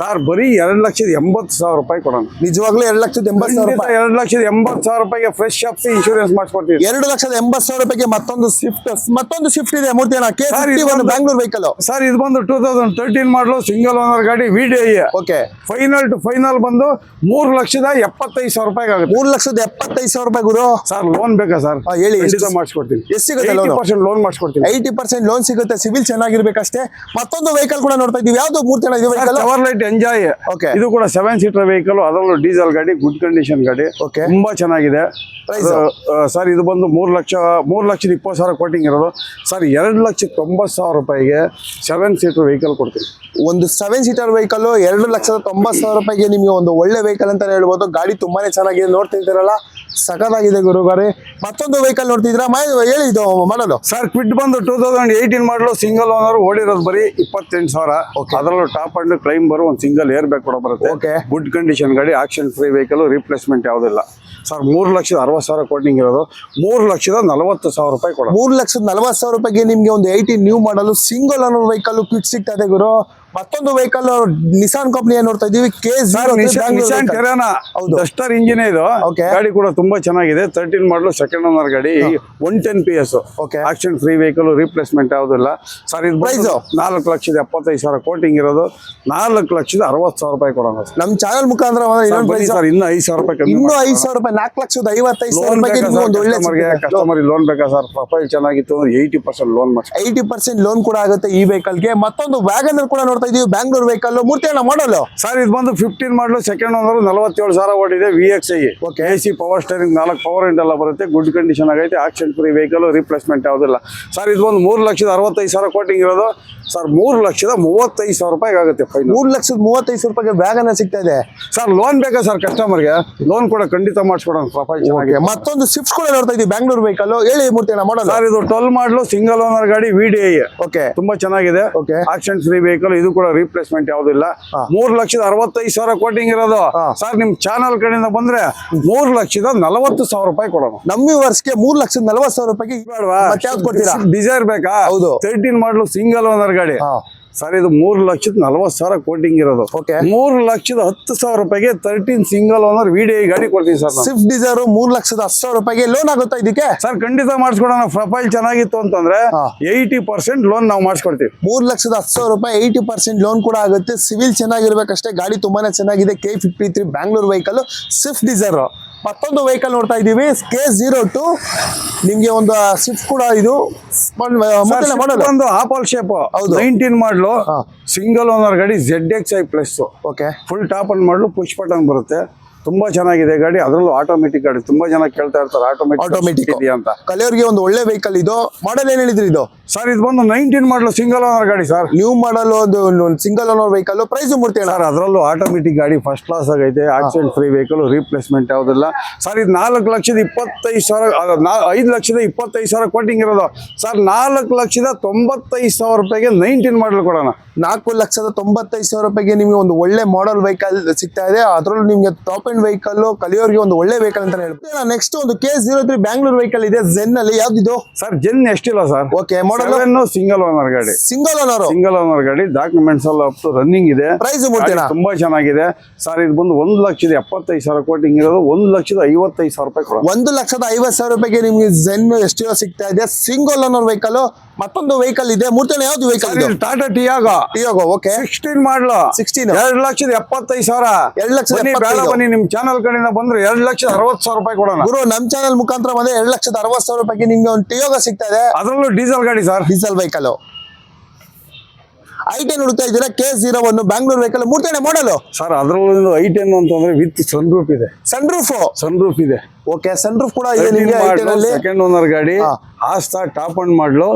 A: ಸರ್ ಬರೀ ಎರಡು ಲಕ್ಷದ ಎಂಬತ್ತು ಸಾವಿರ ರೂಪಾಯಿ ಕೊಡೋಣ.
B: ನಿಜವಾಗ್ಲೂ ಎರಡು ಲಕ್ಷದ ಎಂಬತ್ತು ಸಾವಿರ
A: ಎರಡು ಲಕ್ಷದ ಎಂಬತ್ತು ಸಾವಿರ ರೂಪಾಯಿಗೆ ಫ್ರೆಶ್ ಇನ್ಶೂರೆನ್ಸ್ ಮಾಡಿಸ್ಕೊಡ್ತೀವಿ
B: ಎರಡು ಲಕ್ಷದ ಎಂಬತ್ತು ಸಾವಿರ ರೂಪಾಯಿಗೆ ಮತ್ತೊಂದು ಶಿಫ್ಟ್ ಮತ್ತೊಂದು ಶಿಫ್ಟ್ ಇದೆ ಮೂರ್ತಿ ಕೆ ಒಂದು ಬ್ಯಾಂಗ್ಳೂರ್ ವೆಹಿಕಲ್
A: ಸರ್ ಇದು ಬಂದು two thousand thirteen model single owner ಗಾಡಿ VDI
B: okay
A: final to final ಬಂದು ಮೂರು ಲಕ್ಷದ ಎಪ್ಪತ್ತೈದು ಸಾವಿರ ರೂಪಾಯಿ ಆಗುತ್ತೆ.
B: ಮೂರು ಲಕ್ಷದ ಎಪ್ಪತ್ತೈದು ಸಾವಿರ ರೂಪಾಯಿ ಗುರು.
A: ಸರ್ ಲೋನ್ ಬೇಕಾ ಸರ್
B: ಹೇಳಿ,
A: ಮಾಡಿಸ್ಕೊಡ್ತೀನಿ.
B: ಎಷ್ಟು ಸಿಗುತ್ತೆ ಲೋನ್
A: ಪರ್ಸೆಂಟ್ ಲೋನ್ ಮಾಡಿಸ್ಕೊಡ್ತೀನಿ.
B: ಏಯ್ಟಿ ಪರ್ಸೆಂಟ್ ಲೋನ್ ಸಿಗುತ್ತೆ ಸಿವಿಲ್ ಚೆನ್ನಾಗಿರ್ಬೇಕಷ್ಟೇ ಮತ್ತೊಂದು ವೆಹಿಕಲ್ ಕೂಡ ನೋಡ್ತಾ ಇದೀವಿ ಯಾವ್ದು ಮೂರ್ತಿ ಅಣ್ಣ ಇದು vehicle
A: power light enjoy
B: okay
A: ಇದು ಕೂಡ ಸೆವೆನ್ ಸೀಟರ್ ವೆಹಿಕಲ್ ಅದರಲ್ಲೂ ಡೀಸೆಲ್ ಗಾಡಿ ಗುಡ್ ಕಂಡೀಷನ್ ಗಾಡಿ.
B: ಓಕೆ
A: ತುಂಬಾ ಚೆನ್ನಾಗಿದೆ? ಸರ್ ಇದು ಬಂದು ಮೂರು ಲಕ್ಷ ಮೂರು ಲಕ್ಷದ ಇಪ್ಪತ್ತು ಸಾವಿರ ಕೋಟಿಂಗ್ ಇರೋದು. ಸರ್ ಎರಡು ಲಕ್ಷ ತೊಂಬತ್ತು ಸಾವಿರ ರೂಪಾಯಿಗೆ ಸೆವೆನ್ ಸೀಟರ್ ವೆಹಿಕಲ್ ಕೊಡ್ತೀವಿ
B: ಒಂದು ಸೆವೆನ್ ಸೀಟರ್ ವೆಹಿಕಲ್ ಎರಡು ಲಕ್ಷದ ತೊಂಬತ್ತು ಸಾವಿರ ರೂಪಾಯಿಗೆ ನಿಮಗೆ ಒಂದು ಒಳ್ಳೆ ವೆಹಿಕಲ್ ಅಂತ ಹೇಳ್ಬೋದು. ಗಾಡಿ ತುಂಬಾನೇ ಚೆನ್ನಾಗಿದೆ ನೋಡ್ತಿದ್ದೀರಲ್ಲ? ಸಖತ್ತಾಗಿದೆ ಗುರುಗಾರಿ ಮತ್ತೊಂದು ವೆಹಿಕಲ್ ನೋಡ್ತಿದ್ರ ಹೇಳಿ ಇದು ಮಾಡಲು
A: ಸರ್ ಕ್ವಿಟ್ ಬಂದು two thousand eighteen model single owner ಓಡಿರೋದು ಬರೀ ಇಪ್ಪತ್ತೆಂಟು ಸಾವಿರ.
B: ಓಕೆ
A: ಅದರಲ್ಲೂ ಟಾಪ್ ಅಂಡ್ ಕ್ಲೈಮ್ ಬರೋ ಒಂದು ಸಿಂಗಲ್ ಏರ್ ಬ್ಯಾಗ್ ಕೂಡ ಬರುತ್ತೆ.
B: ಓಕೆ
A: ಗುಡ್ ಕಂಡೀಷನ್ ಗಾಡಿ ಆಕ್ಷನ್ ಫ್ರೀ ವೆಹಿಕಲ್ ರಿಪ್ಲೇಸ್ಮೆಂಟ್ ಯಾವುದಿಲ್ಲ. ಸರ್, ಮೂರು ಲಕ್ಷದ ಅರವತ್ತು ಸಾವಿರ ಕೋಟಿಂಗ್ ಇರೋದು. ಮೂರು ಲಕ್ಷದ ನಲವತ್ತು ಸಾವಿರ ರೂಪಾಯಿ ಕೊಡೋದು.
B: ಮೂರು ಲಕ್ಷದ ನಲವತ್ತು ಸಾವಿರ ರೂಪಾಯಿಗೆ ನಿಮಗೆ ಒಂದು ಏಯ್ಟಿ ನ್ಯೂ ಮಾಡಲು ಸಿಂಗಲ್ ಅನ್ನೋ ವೆಹಿಕಲ್ ಕ್ವಿಕ್ ಸಿಗ್ತದೆ ಗುರು. ಮತ್ತೊಂದು ವೆಹಿಕಲ್ ನಿಸಾನ್ ಕಂಪ್ನಿ ನೋಡ್ತಾ ಇದೀವಿ ಕೆ
A: ನಿಶಾನ್ ಟೆರಾನ
B: ಹೌದು.
A: ಡಸ್ಟರ್ ಇಂಜಿನ್ ಇದು. ಗಾಡಿ ಕೂಡ ತುಂಬಾ ಚೆನ್ನಾಗಿದೆ. ತರ್ಟೀನ್ ಮಾಡಲು ಸೆಕೆಂಡ್ ಓನರ್ ಗಾಡಿ. One ten P S accident free vehicle replacement ಯಾವುದಿಲ್ಲ ಸರ್ ಇದು
B: ಪ್ರೈಸ್
A: ನಾಲ್ಕು ಲಕ್ಷದ ಎಪ್ಪತ್ತೈದು ಸಾವಿರ ಕೋಟಿಂಗ್ ಇರೋದು. ನಾಲ್ಕು ಲಕ್ಷದ ಅರವತ್ತು ಸಾವಿರ ರೂಪಾಯಿ ಕೊಡೋಣ ನಮ್
B: ನಮ್ಮ ಚಾನಲ್ ಮುಖಾಂತರ
A: ಸರ್, ಇನ್ನು ಐದು ಸಾವಿರ ರೂಪಾಯಿ
B: ಇನ್ನೂ ಐದು ಸಾವಿರ ರೂಪಾಯಿ ನಾಲ್ಕು ಲಕ್ಷದ ಐವತ್ತೈದು ಸಾವಿರ
A: ಕಸ್ಟಮರ್ ಲೋನ್ ಬೇಕಾ ಸರ್? ಪ್ರೊಫೈಲ್ ಚೆನ್ನಾಗಿತ್ತು ಅಂದ್ರೆ ಏಯ್ಟಿ ಪರ್ಸೆಂಟ್ ಲೋನ್ ಮಾಡಿ
B: ಏಯ್ಟಿ ಪರ್ಸೆಂಟ್ ಲೋನ್ ಕೂಡ ಆಗುತ್ತೆ ಈ ವೆಹಿಕಲ್ಗೆ ಮತ್ತೊಂದು ವ್ಯಾಗನ್ ಕೂಡ ನೋಡ್ತಾ ಇದೀವಿ. ಬ್ಯಾಂಗ್ಳೂರ್ ವೆಹಿಕಲ್ ಮೂರ್ತಿ ಅಣ್ಣ ಮಾಡಲು
A: ಸರ್ ಇದು ಬಂದು ಫಿಫ್ಟೀನ್ ಮಾಡಲು ಸೆಕೆಂಡ್ ಅಂದ್ರೆ ನಲವತ್ತೇಳು ಸಾವಿರ ಓಡಿದೆ V X I
B: okay
A: A C power steering ನಾಲ್ಕು ಪವರ್ ಇಂಡ್ ಎಲ್ಲ ಬರುತ್ತೆ. ಗುಡ್ ಕಂಡೀಷನ್ ಆಗೈತೆ. ಆಕ್ಷನ್ ಫ್ರೀ ವೆಹಿಕಲ್ ರಿಪ್ಲೇಸ್ಮೆಂಟ್ ಯಾವುದಿಲ್ಲ. ಸರ್ ಇದು ಬಂದು ಮೂರು ಲಕ್ಷದ ಅರವತ್ತೈದು ಸಾವಿರ ಕೋಟಿಂಗ್ ಇರೋದು. ಸರ್ ಮೂರು ಲಕ್ಷದ ಮೂವತ್ತೈದು ಸಾವಿರ ರೂಪಾಯಿ ಆಗುತ್ತೆ ಫೈನಲ್
B: ಮೂರು ಲಕ್ಷದ ಮೂವತ್ತೈದು ಸಾವಿರ ರೂಪಾಯಿಗೆ ವ್ಯಾಗನರ್ ಸಿಗ್ತಾ ಇದೆ.
A: ಸರ್ ಲೋನ್ ಬೇಕಾ ಸರ್ ಕಸ್ಟಮರ್ಗೆ ಲೋನ್ ಕೂಡ ಖಂಡಿತ ಮಾಡಿಸ್ಕೊಡೋಣ ಪ್ರೊಫೈಲ್ ಚೆನ್ನಾಗಿದೆ.
B: ಮತ್ತೊಂದು ಸ್ವಿಫ್ಟ್ ಕೂಡ ನೋಡ್ತಾ ಇದ್ದೀವಿ ಬ್ಯಾಂಗ್ಳೂರ್ ವೆಹಿಕಲ್ ಹೇಳಿ ಮೂರ್ತಿ ಮಾಡೋಣ
A: ಸರ್ ಇದು ಟ್ವೆಲ್ ಮಾಡಲು ಸಿಂಗಲ್ ಓನರ್ ಗಾಡಿ ವಿ ಡಿ ಐ
B: ಓಕೆ
A: ತುಂಬಾ ಚೆನ್ನಾಗಿದೆ.
B: ಓಕೆ
A: ಆಕ್ಷನ್ ಫ್ರೀ ವೆಹಿಕಲ್ ಇದು ಕೂಡ ರಿಪ್ಲೇಸ್ಮೆಂಟ್ ಯಾವುದಿಲ್ಲ.
B: ಇಲ್ಲ
A: ಮೂರು ಲಕ್ಷದ ಅರವತ್ತೈದು ಸಾವಿರ ಕೋಟಿಂಗ್ ಇರೋದು. ಸರ್ ನಿಮ್ ಚಾನಲ್ ಕಡೆಯಿಂದ ಬಂದ್ರೆ ಮೂರು ಲಕ್ಷದ ನಲವತ್ತು ಸಾವಿರ ರೂಪಾಯಿ ಕೊಡೋಣ.
B: ನಮ್ಮ ವರ್ಷಕ್ಕೆ ಮೂರು ಲಕ್ಷದ ನಲವತ್ತು ಸಾವಿರ ರೂಪಾಯಿ
A: ಡಿಸೈರ್ ಬೇಕಾ?
B: ಹೌದು.
A: ತರ್ಟೀನ್ ಮಾಡಲು ಸಿಂಗಲ್ ಓನರ್ ಗಾಡಿ.
B: 好。
A: ಸರ್ ಇದು ಮೂರು ಲಕ್ಷದ ನಲವತ್ತು ಸಾವಿರ ಕೋಟಿಂಗ್ ಇರೋದು.
B: ಓಕೆ
A: ಮೂರು ಲಕ್ಷದ ಹತ್ತು ಸಾವಿರ ರೂಪಾಯಿಗೆ ತರ್ಟೀನ್ ಸಿಂಗಲ್ ಓನರ್ ವಿಡಿಯೋ ಗಾಡಿ ಕೊಡ್ತೀನಿ ಸರ್
B: ಸ್ವಿಫ್ಟ್ ಡಿಸೈರ್ ಮೂರು ಲಕ್ಷದ ಹತ್ತು ಸಾವಿರ ರೂಪಾಯಿಗೆ ಲೋನ್ ಆಗುತ್ತಾ ಇದಕ್ಕೆ?
A: ಸರ್ ಖಂಡಿತ ಮಾಡಿಸ್ಕೊಡೋಣ. ಪ್ರೊಫೈಲ್ ಚೆನ್ನಾಗಿತ್ತು ಅಂತಂದ್ರೆ. ಏಯ್ಟಿ ಪರ್ಸೆಂಟ್ ಲೋನ್ ನಾವು ಮಾಡಿಸ್ಕೊಡ್ತೀವಿ.
B: ಮೂರು ಲಕ್ಷದ ಹತ್ತು ಸಾವಿರ ರೂಪಾಯಿ ಏಯ್ಟಿ ಪರ್ಸೆಂಟ್ ಲೋನ್ ಕೂಡ ಆಗುತ್ತೆ. ಸಿವಿಲ್ ಚೆನ್ನಾಗಿರ್ಬೇಕಷ್ಟೇ ಗಾಡಿ ತುಂಬಾನೇ ಚೆನ್ನಾಗಿದೆ. K fifty three Bangalore vehicle Swift Dzire ಮತ್ತೊಂದು ವೆಹಿಕಲ್ ನೋಡ್ತಾ ಇದೀವಿ ಕೆ ಜೀರೋ ಟು ನಿಮ್ಗೆ ಒಂದು ಸ್ವಿಫ್ಟ್ ಕೂಡ ಇದು.
A: ಒಂದು ಆಪಲ್ ಶೇಪ್
B: ಹೌದು.
A: ನೈನ್ಟೀನ್ ಮಾಡಲು
B: ಹಾ.
A: ಸಿಂಗಲ್ ಓನರ್ ಗಾಡಿ Z X I plus
B: okay
A: full top end model push button ಬರುತ್ತೆ. ತುಂಬಾ ಚೆನ್ನಾಗಿದೆ ಗಾಡಿ. ಅದರಲ್ಲೂ ಆಟೋಮೆಟಿಕ್ ಗಾಡಿ. ತುಂಬಾ ಜನ ಕೇಳ್ತಾ ಇರ್ತಾರೆ
B: ಆಟೋಮೆಟಿಕ್
A: ಆಟೋಮೆಟಿಕ್ ಇದೆಯಾ ಅಂತ.
B: ಕಲಿಯೋರಿಗೆ ಒಂದು ಒಳ್ಳೆ ವೆಹಿಕಲ್ ಇದು. ಮಾಡಲ್ ಏನ್ ಹೇಳಿದ್ರಿ ಇದು?
A: ಸರ್ ಇದು ಬಂದು ನೈನ್ಟೀನ್ ಮಾಡಲು ಸಿಂಗಲ್ ಓನರ್ ಗಾಡಿ ಸರ್
B: ನ್ಯೂ ಮಾಡಲ್ ಒಂದು ಸಿಂಗಲ್ ಓನರ್ ವೆಹಿಕಲ್ ಪ್ರೈಸ್ ಮೂರ್ತಿ
A: ಸರ್ ಅದರಲ್ಲೂ ಆಟೋಮೆಟಿಕ್ ಗಾಡಿ ಫಸ್ಟ್ ಕ್ಲಾಸ್ ಆಗೈತೆ. ಆಕ್ಸಿಡೆಂಟ್ ಫ್ರೀ ವೆಹಿಕಲ್ ರೀಪ್ಲೇಸ್ಮೆಂಟ್ ಯಾವುದಿಲ್ಲ. ಸರ್ ಇದು ನಾಲ್ಕು ಲಕ್ಷದ ಇಪ್ಪತ್ತೈದು ಸಾವಿರ ಐದು ಲಕ್ಷದ ಇಪ್ಪತ್ತೈದು ಸಾವಿರ ಕೋಟಿಂಗ್ ಇರೋದು. ಸರ್ ನಾಲ್ಕು ಲಕ್ಷದ ತೊಂಬತ್ತೈದು ಸಾವಿರ ರೂಪಾಯಿಗೆ ನೈನ್ಟೀನ್ ಮಾಡಲ್ ಕೊಡೋಣ.
B: ನಾಲ್ಕು ಲಕ್ಷದ ತೊಂಬತ್ತೈದು ಸಾವಿರ ರೂಪಾಯಿಗೆ ನಿಮಗೆ ಒಂದು ಒಳ್ಳೆ ಮಾಡಲ್ ವೆಹಿಕಲ್ ಸಿಗ್ತಾ ಇದೆ. ಅದರಲ್ಲೂ ನಿಮಗೆ ಟಾಪ್ ಎಂಡ್ ವೆಹಿಕಲ್ ಕಲಿಯೋರಿಗೆ ಒಂದು ಒಳ್ಳೆ ವೆಹಿಕಲ್ ಅಂತ ಹೇಳ್ಬೋದು. ನೆಕ್ಸ್ಟ್ ಒಂದು K zero three Bangalore vehicle ಇದೆ ಜೆನ್ ಅಲ್ಲಿ ಯಾವ್ದಿದು?
A: Sir Zen ಎಷ್ಟಿಲ್ಲ sir?
B: Okay model
A: single owner ಗಾಡಿ.
B: ಸಿಂಗಲ್ ಓನರ್
A: ಸಿಂಗಲ್ ಓನರ್ ಗಾಡಿ ಡಾಕ್ಯುಮೆಂಟ್ಸ್ ಎಲ್ಲ ಅಪ್ ಟು ರನ್ನಿಂಗ್ ಇದೆ.
B: ಪ್ರೈಸ್
A: ಗಾಡಿ ತುಂಬಾ ಚೆನ್ನಾಗಿದೆ. ಸರ್ ಇದು ಬಂದು ಒಂದು ಲಕ್ಷದ ಎಪ್ಪತ್ತೈದು ಸಾವಿರ ಕೋಟಿಂಗ್ ಇರೋದು ಒಂದು ಲಕ್ಷದ ಐವತ್ತೈದು ಸಾವಿರ ರೂಪಾಯಿ ಕೊಡೋ
B: ಒಂದು ಲಕ್ಷದ ಐವತ್ತು ಸಾವಿರ ರೂಪಾಯಿಗೆ ನಿಮ್ಗೆ ಜೆನ್ ಎಷ್ಟಿಲ್ಲ ಸಿಗ್ತಾ ಇದೆ. ಸಿಂಗಲ್ ಓನರ್ ವೆಹಿಕಲ್ ಮತ್ತೊಂದು ವೆಹಿಕಲ್ ಇದೆ. ಮೂರ್ತಿನ ಯಾವ್ದು vehicle
A: Tata Tiago
B: Tiago okay
A: sixteen ಮಾಡ್ಲಾ
B: ಸಿಕ್ಸ್ಟೀನ್
A: ಎರಡು ಲಕ್ಷದ ಎಪ್ಪತ್ತೈದು ಸಾವಿರ.
B: ಎರಡು ಲಕ್ಷ
A: ಬನ್ನಿ. ಬನ್ನಿ ನಿಮ್ ಚಾನಲ್ ಕಡೆಯಿಂದ ಬಂದ್ರೆ ಎರಡ್ ಲಕ್ಷದ ಅರವತ್ತು ಸಾವಿರ ರೂಪಾಯಿ ಕೊಡೋಣ.
B: ಗುರು ನಮ್ ಚಾನಲ್ ಮುಖಾಂತರ ಬಂದ್ರೆ ಎರಡು ಲಕ್ಷದ ಅರವತ್ತು ಸಾವಿರ ರೂಪಾಯಿ ನಿಮ್ಗೆ ಒಂದು ಟಿಯೋಗ ಸಿಗ್ತಾ ಇದೆ.
A: ಅದರಲ್ಲೂ ಡೀಸೆಲ್ ಗಾಡಿ sir
B: diesel vehicle I ten ಹುಡುಕ್ತಾ ಇದ್ದೀರಾ? K zero one Bangalore vehicle ಮೂರ್ತೇನೆ model
A: sir ಅದರಲ್ಲೂ ಐ ಟೆನ್ ಅಂತಂದ್ರೆ ವಿತ್ ಸನ್ ರೂಫ್ ಇದೆ.
B: ಸನ್ ರೂಫ್
A: ಸನ್ ರೂಫ್ ಇದೆ.
B: ಓಕೆ ಸನ್ ರೂಫ್ ಕೂಡ ಇದೆ ನಿಮ್ಗೆ
A: ಸೆಕೆಂಡ್ ಓನರ್ ಗಾಡಿ ಆಸ್ತಾ ಟಾಪ್ ಅಂಡ್ ಮಾಡಲು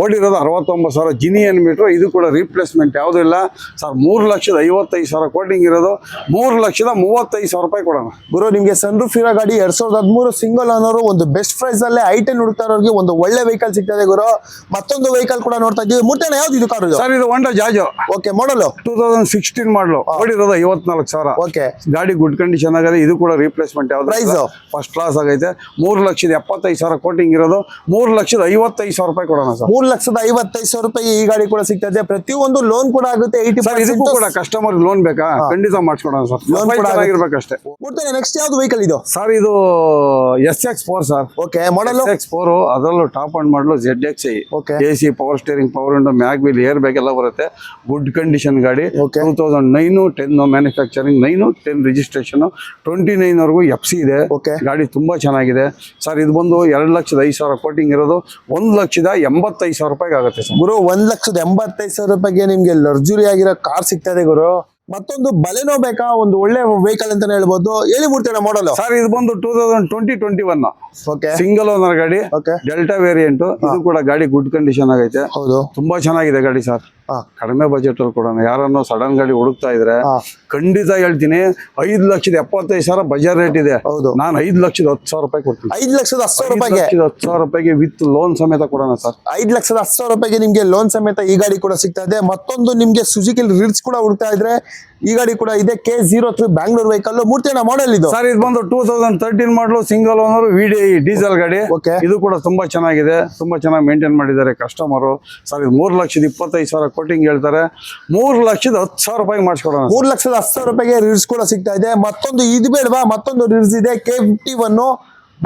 A: ಓಡಿರೋದು ಅರವತ್ತೊಂಬತ್ತು ಸಾವಿರ ಜಿನಿ ಮೀಟ್ರು ಇದು ಕೂಡ ರೀಪ್ಲೇಸ್ಮೆಂಟ್ ಯಾವುದೂ ಇಲ್ಲ. ಸರ್ ಮೂರು ಲಕ್ಷದ ಐವತ್ತೈದು ಸಾವಿರ ಕೋಟಿಂಗ್ ಇರೋದು. ಮೂರು ಲಕ್ಷದ ಮೂವತ್ತೈದು ಸಾವಿರ ರೂಪಾಯಿ ಕೊಡೋಣ.
B: ಗುರು ನಿಮ್ಗೆ ಸನ್ ರೂಫ್ ಇರೋ ಗಾಡಿ ಎರಡ್ ಸಾವಿರದ ಹದಿಮೂರು ಸಿಂಗಲ್ ಓನರ್ ಒಂದು ಬೆಸ್ಟ್ ಪ್ರೈಸ್ ಅಲ್ಲೇ ಐ ಟೆನ್ ಹುಡುಕ್ತಾ ಇರೋರಿಗೆ ಒಂದು ಒಳ್ಳೆ ವೆಹಿಕಲ್ ಸಿಗ್ತದೆ ಗುರು. ಮತ್ತೊಂದು ವೆಹಿಕಲ್ ಕೂಡ ನೋಡ್ತಾ ಇದ್ದೀವಿ. ಮುಟ್ಟಣ ಯಾವ್ದು ಇದು ಕಾರು
A: ಸರ್ ಇದು Honda Jazz
B: okay model
A: two thousand sixteen model ಓಡಿರೋದು ಐವತ್ನಾಲ್ಕು ಸಾವಿರ.
B: ಓಕೆ.
A: ಗಾಡಿ ಗುಡ್ ಕಂಡೀಷನ್ ಆಗಿದೆ ಇದು ಕೂಡ ರೀಪ್ಲೇಸ್ಮೆಂಟ್ ಯಾವ್ದು
B: Price?
A: ಫಸ್ಟ್ ಕ್ಲಾಸ್ ಆಗೈತೆ. ಮೂರು ಲಕ್ಷದ ಎಪ್ಪತ್ತೈದು ಸಾವಿರ ಕೋಟಿಂಗ್ ಇರೋದು. ಮೂರು ಲಕ್ಷದ ಐವತ್ತೈದು ಸಾವಿರ ರೂಪಾಯಿ ಕೊಡೋಣ ಸರ್.
B: ಮೂರ್ ಲಕ್ಷದ ಐವತ್ತೈದು ಸಾವಿರ ರೂಪಾಯಿ ಈ ಗಾಡಿ ಕೂಡ ಸಿಗ್ತದೆ ಪ್ರತಿಯೊಂದು ಲೋನ್ ಕೂಡ ಆಗುತ್ತೆ ಏಯ್ಟಿ
A: ಸರ್ ಇದಕ್ಕೂ ಕೂಡ ಕಸ್ಟಮರ್ ಲೋನ್ ಬೇಕಾ? ಖಂಡಿತ ಮಾಡಿಸ್ಕೊಡೋಣ ಸರ್. ಲೋನ್
B: ಕೂಡ
A: ಚೆನ್ನಾಗಿರ್ಬೇಕಷ್ಟೇ.
B: ಮೂರ್ತೇನೆ ನೆಕ್ಸ್ಟ್ ಯಾವ್ದು ವೆಹಿಕಲ್ ಇದು?
A: ಸರ್ ಇದು S X four sir.
B: Okay model
A: X four ಅದರಲ್ಲೂ top end model Z X I
B: okay
A: A C power steering power window mag wheel air bag ಎಲ್ಲ ಬರುತ್ತೆ. ಗುಡ್ ಕಂಡೀಷನ್ ಗಾಡಿ. Two thousand nine ten manufacturing nine ten registration twenty nine ವರೆಗೂ F C ಇದೆ.
B: Okay.
A: ಗಾಡಿ ತುಂಬಾ ಚೆನ್ನಾಗಿದೆ. Sir ಇದು ಬಂದು ಎರಡು ಲಕ್ಷದ ಐದು ಸಾವಿರ ಕೋಟಿಂಗ್ ಇರೋದು. ಒಂದು ಲಕ್ಷದ ಎಂಬತ್ತೈದು ಸಾವಿರ ರೂಪಾಯಿಗೆ ಆಗುತ್ತೆ ಸರ್.
B: ಗುರು ಒಂದ್ ಲಕ್ಷದ ಎಂಬತ್ತೈದು ಸಾವಿರ ರೂಪಾಯಿಗೆ ನಿಮ್ಗೆ ಲಕ್ಸುರಿ ಆಗಿರೋ ಕಾರ್ ಸಿಗ್ತದೆ ಗುರು. ಮತ್ತೊಂದು ಬಲೆನೋ ಬೇಕಾ? ಒಂದು ಒಳ್ಳೆ ವೆಹಿಕಲ್ ಅಂತಾನೆ ಹೇಳ್ಬೋದು. ಹೇಳಿ ಬಿಡ್ತೇನೆ ಮಾಡಲ್
A: ಸರ್ ಇದು ಬಂದು two thousand twenty twenty one
B: okay.
A: Single owner ಗಾಡಿ.
B: ಓಕೆ.
A: ಡೆಲ್ಟಾ ವೇರಿಯಂಟ್ ಇದು ಕೂಡ ಗಾಡಿ ಗುಡ್ ಕಂಡೀಷನ್ ಆಗೈತೆ.
B: ಹೌದು.
A: ತುಂಬಾ ಚೆನ್ನಾಗಿದೆ ಗಾಡಿ ಸರ್. ಕಡಿಮೆ ಬಜೆಟ್ ಅಲ್ಲಿ ಕೊಡೋಣ. ಯಾರನ್ನೋ ಸಡನ್ ಗಾಡಿ ಹುಡುಕ್ತಾ ಇದ್ರೆ ಖಂಡಿತ ಹೇಳ್ತೀನಿ ಐದು ಲಕ್ಷದ ಎಪ್ಪತ್ತೈದು ಸಾವಿರ ಬಜಾರ್ ರೇಟ್ ಇದೆ.
B: ಹೌದು.
A: ನಾನು ಐದು ಲಕ್ಷದ ಹತ್ತು ಸಾವಿರ ರೂಪಾಯಿ ಕೊಡ್ತೀನಿ.
B: ಐದ್ ಲಕ್ಷದ ಹತ್ತು ಸಾವಿರ ರೂಪಾಯಿಗೆ?
A: ಹತ್ತು ಸಾವಿರ ರೂಪಾಯಿಗೆ ವಿತ್ ಲೋನ್ ಸಮೇತ ಕೊಡೋಣ ಸರ್.
B: ಐದ್ ಲಕ್ಷದ ಹತ್ತು ಸಾವಿರ ರೂಪಾಯಿಗೆ ನಿಮ್ಗೆ ಲೋನ್ ಸಮೇತ ಈ ಗಾಡಿ ಕೂಡ ಸಿಗ್ತಾ ಇದೆ. ಮತ್ತೊಂದು ನಿಮ್ಗೆ ಸುಜಿಕಲ್ ರಿಲ್ಸ್ ಕೂಡ ಹುಡುಕ್ತಾ ಇದ್ರೆ ಈ ಗಾಡಿ ಕೂಡ ಇದೆ. K zero three Bangalore vehicle ಮೂರ್ತಿನ model ಇದು.
A: ಸರ್ ಇದು ಬಂದು two thousand thirteen model single owner V D diesel ಗಾಡಿ.
B: ಓಕೆ
A: ಇದು ಕೂಡ ತುಂಬಾ ಚೆನ್ನಾಗಿದೆ. ತುಂಬಾ ಚೆನ್ನಾಗಿ ಮೇಂಟೈನ್ ಮಾಡಿದ್ದಾರೆ ಕಸ್ಟಮರು ಸರ್ ಇದು ಮೂರು ಲಕ್ಷದ ಇಪ್ಪತ್ತೈದು ಸಾವಿರ ಕೋಟಿಂಗ್ ಹೇಳ್ತಾರೆ. ಮೂರು ಲಕ್ಷದ ಹತ್ತು ಸಾವಿರ ರೂಪಾಯಿ ಮಾಡಿಸ್ಕೊಡೋಣ.
B: ಮೂರ್ ಲಕ್ಷದ ಹತ್ತು ಸಾವಿರ ರೂಪಾಯಿಗೆ ರೀಲ್ಸ್ ಕೂಡ ಸಿಗ್ತಾ ಇದೆ. ಮತ್ತೊಂದು ಇದು ಬೇಡವಾ? ಮತ್ತೊಂದು ರೀಲ್ಸ್ ಇದೆ. K fifty one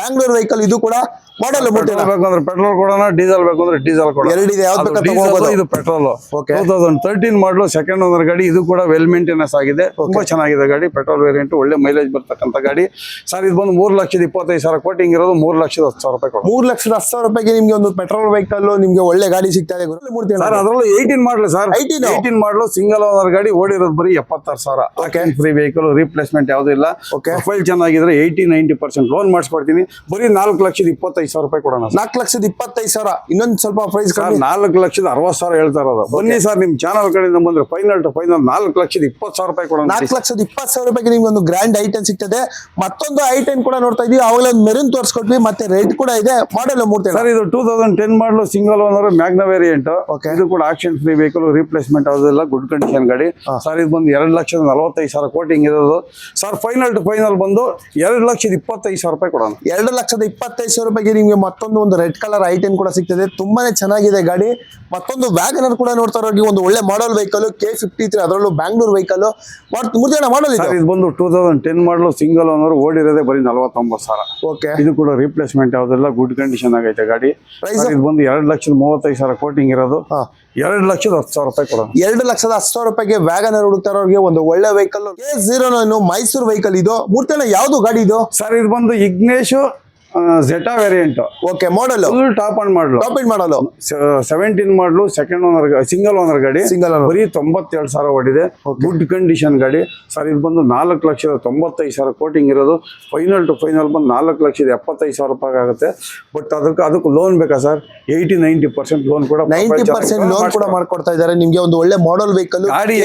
B: Bangalore vehicle ಇದು ಕೂಡ. ಮಾಡಲ್
A: ಪೆಟ್ರೋಲ್ ಬೇಕಂದ್ರೆ ಪೆಟ್ರೋಲ್ ಕೊಡೋಣ ಡೀಸೆಲ್ ಬೇಕಂದ್ರೆ ಡೀಸೆಲ್ ಕೊಡೋಣ.
B: ಎರಡಿದೆ ಯಾವ್ದು ಬೇಕಾದ್ರೂ
A: ಇದು petrol. Two thousand thirteen model second owner ಗಾಡಿ ಇದು ಕೂಡ ವೆಲ್ ಮೇಂಟೆನೆನ್ಸ್ ಆಗಿದೆ. ತುಂಬಾ ಚೆನ್ನಾಗಿದೆ ಗಾಡಿ ಪೆಟ್ರೋಲ್ ವೇರಿಯಂಟ್ ಒಳ್ಳೆ ಮೈಲೇಜ್ ಬರ್ತಕ್ಕಂತ ಗಾಡಿ. ಸರ್ ಇದು ಬಂದು ಮೂರು ಲಕ್ಷದ ಇಪ್ಪತ್ತೈದು ಸಾವಿರ ಕೋಟಿಂಗ್ ಇರೋದು ಮೂರು ಲಕ್ಷದ ಹತ್ತು ಸಾವಿರ ರೂಪಾಯಿ
B: ಮೂರು ಲಕ್ಷದ ಹತ್ತು ಸಾವಿರ ರೂಪಾಯಿಗೆ ನಿಮಗೆ ಒಂದು ಪೆಟ್ರೋಲ್ ವೆಹಿಕಲ್ ನಿಮ್ಗೆ ಒಳ್ಳೆ ಗಾಡಿ ಸಿಗ್ತಾ ಇದೆ.
A: ಸರ್ ಅದರಲ್ಲೂ eighteen model sir
B: 18?
A: Eighteen model single owner ಗಾಡಿ ಓಡಿರೋದು ಬರೀ ಎಪ್ಪತ್ತಾರು ಸಾವಿರ. ಫ್ರೀ ವೆಹಿಕಲ್ ರೀಪ್ಲೇಸ್ಮೆಂಟ್ ಯಾವುದೂ ಇಲ್ಲ.
B: Okay.
A: ಪ್ರೊಫೈಲ್ ಚೆನ್ನಾಗಿದ್ರೆ ಏಯ್ಟಿ ನೈಂಟಿ ಪರ್ಸೆಂಟ್ ಲೋನ್ ಮಾಡಿಸ್ಕೊಡ್ತೀನಿ. ಬರೀ ನಾಲ್ಕು ಲಕ್ಷದ ಇಪ್ಪತ್ತೈದು ಸಾವಿರ ರೂಪಾಯಿ ಕೊಡೋಣ
B: ನಾಲ್ಕು ಲಕ್ಷದ ಇಪ್ಪತ್ತೈದು ಸಾವಿರ. ಇನ್ನೊಂದು ಸ್ವಲ್ಪ ಪ್ರೈಸ್
A: ನಾಲ್ಕು ಲಕ್ಷದ ಅರವತ್ತು ಸಾವಿರ ಹೇಳ್ತಾ ಇರೋದು. ಬನ್ನಿ ಸರ್ ನಿಮ್ ಚಾನಲ್ ಕಡೆಯಿಂದ ಬಂದ್ರೆ ಫೈನಲ್ ಟು ಫೈನಲ್ ನಾಲ್ಕು ಲಕ್ಷದ ಇಪ್ಪತ್ತು ಸಾವಿರ ರೂಪಾಯಿ ಕೊಡೋಣ
B: ನಾಲ್ಕು ಲಕ್ಷದ ಇಪ್ಪತ್ತು ಸಾವಿರ ರೂಪಾಯಿಗೆ ನಿಮ್ಗೆ ಒಂದು ಗ್ರ್ಯಾಂಡ್ ಐಟಮ್ ಸಿಗ್ತದೆ. ಮತ್ತೊಂದು ಐಟಮ್ ಕೂಡ ನೋಡ್ತಾ ಇದೀವಿ. ಅವಾಗಲೇ ಒಂದು ಮೆರಿನ್ ತೋರಿಸ್ಕೊಟ್ವಿ ಮತ್ತೆ ರೆಡ್ ಕೂಡ ಇದೆ. ಮಾಡೆಲ್ ಮೂರ್ತಿ
A: ಸರ್ ಇದು two thousand ten model single owner Magna variant
B: okay
A: ಇದು ಕೂಡ ಆಕ್ಷನ್ ಫ್ರೀ ವೆಹಿಕಲ್ ರೀಪ್ಲೇಸ್ಮೆಂಟ್ ಆಗೋದಿಲ್ಲ ಗುಡ್ ಕಂಡೀಷನ್ ಗಾಡಿ. ಸರ್ ಇದು ಬಂದು ಎರಡು ಲಕ್ಷದ ನಲವತ್ತೈದು ಸಾವಿರ ಕೋಟಿಂಗ್ ಇರೋದು. ಸರ್ ಫೈನಲ್ ಟು ಫೈನಲ್ ಬಂದು ಎರಡು ಲಕ್ಷದ ಇಪ್ಪತ್ತೈದು ಸಾವಿರ ರೂಪಾಯಿ ಕೊಡೋಣ.
B: ಎರಡು ಲಕ್ಷದ ಇಪ್ಪತ್ತೈದು ಸಾವಿರ ರೂಪಾಯಿಗೆ ನಿಮ್ಗೆ ಮತ್ತೊಂದು ಒಂದು ರೆಡ್ ಕಲರ್ ಐಟೆನ್ ಕೂಡ ಸಿಗ್ತದೆ. ತುಂಬಾನೇ ಚೆನ್ನಾಗಿದೆ ಗಾಡಿ. ಮತ್ತೊಂದು ವ್ಯಾಗನರ್ ಕೂಡ ನೋಡ್ತಾ ಇರೋರಿಗೆ ಒಂದು ಒಳ್ಳೆ model vehicle K fifty three ಅದರಲ್ಲೂ ಬ್ಯಾಂಗ್ಳೂರ್ ವೆಹಿಕಲ್ ಮೂರು ಜನ ಮಾಡಲ್
A: ಸರ್
B: ಇದೆ
A: ಇದು ಬಂದು two thousand ten model single owner ಓಡಿರೋದೇ ಬರೀ ನಲವತ್ತೊಂಬತ್ತು ಸಾವಿರ.
B: ಓಕೆ
A: ಇದು ಕೂಡ ರೀಪ್ಲೇಸ್ಮೆಂಟ್ ಯಾವುದಿಲ್ಲ ಗುಡ್ ಕಂಡೀಷನ್ ಆಗೈತೆ ಗಾಡಿ. ಪ್ರೈಸ್ ಇದು ಬಂದು ಎರಡು ಲಕ್ಷದ ಮೂವತ್ತೈದು ಸಾವಿರ ಕೋಟಿಂಗ್ ಇರೋದು. ಎರಡು ಲಕ್ಷದ ಹತ್ತು ಸಾವಿರ ರೂಪಾಯಿ ಕೊಡೋದು.
B: ಎರಡು ಲಕ್ಷದ ಹತ್ತು ಸಾವಿರ ರೂಪಾಯಿಗೆ ವ್ಯಾಗನರ್ ಹುಡುಕ್ತಾರ ಇರೋರಿಗೆ ಒಂದು ಒಳ್ಳೆ vehicle K zero nine Mysuru vehicle ಇದು. ಮೂರ್ತನ ಯಾವ್ದು ಗಾಡಿ ಇದು?
A: ಸರ್ ಇದು ಬಂದು Ignis Zeta variant
B: okay model
A: full top end model
B: top end model
A: seventeen model second owner single owner ಗಾಡಿ.
B: ಸಿಂಗಲ್ ಓನರ್
A: ಬರೀ ತೊಂಬತ್ತೇಳು ಸಾವಿರ ಓಡಿದೆ. ಗುಡ್ ಕಂಡೀಷನ್ ಗಾಡಿ. ಸರ್ ಇದು ಬಂದು ನಾಲ್ಕು ಲಕ್ಷದ ತೊಂಬತ್ತೈದು ಸಾವಿರ ಕೋಟಿಂಗ್ ಇರೋದು. ಫೈನಲ್ ಟು ಫೈನಲ್ ಬಂದು ನಾಲ್ಕು ಲಕ್ಷದ ಎಪ್ಪತ್ತೈದು ಸಾವಿರ ರೂಪಾಯಿ ಆಗುತ್ತೆ. ಬಟ್ ಅದಕ್ಕೆ ಅದಕ್ಕೆ ಲೋನ್ ಬೇಕಾ sir eighty ninety percent loan ಕೂಡ
B: ನೈಂಟಿ ಪರ್ಸೆಂಟ್ ಲೋನ್ ಕೂಡ ಮಾಡ್ಕೊಡ್ತಾ ಇದ್ದಾರೆ ನಿಮಗೆ ಒಂದು ಒಳ್ಳೆ ಮಾಡಲ್ ವೆಹಿಕಲ್
A: ಗಾಡಿ.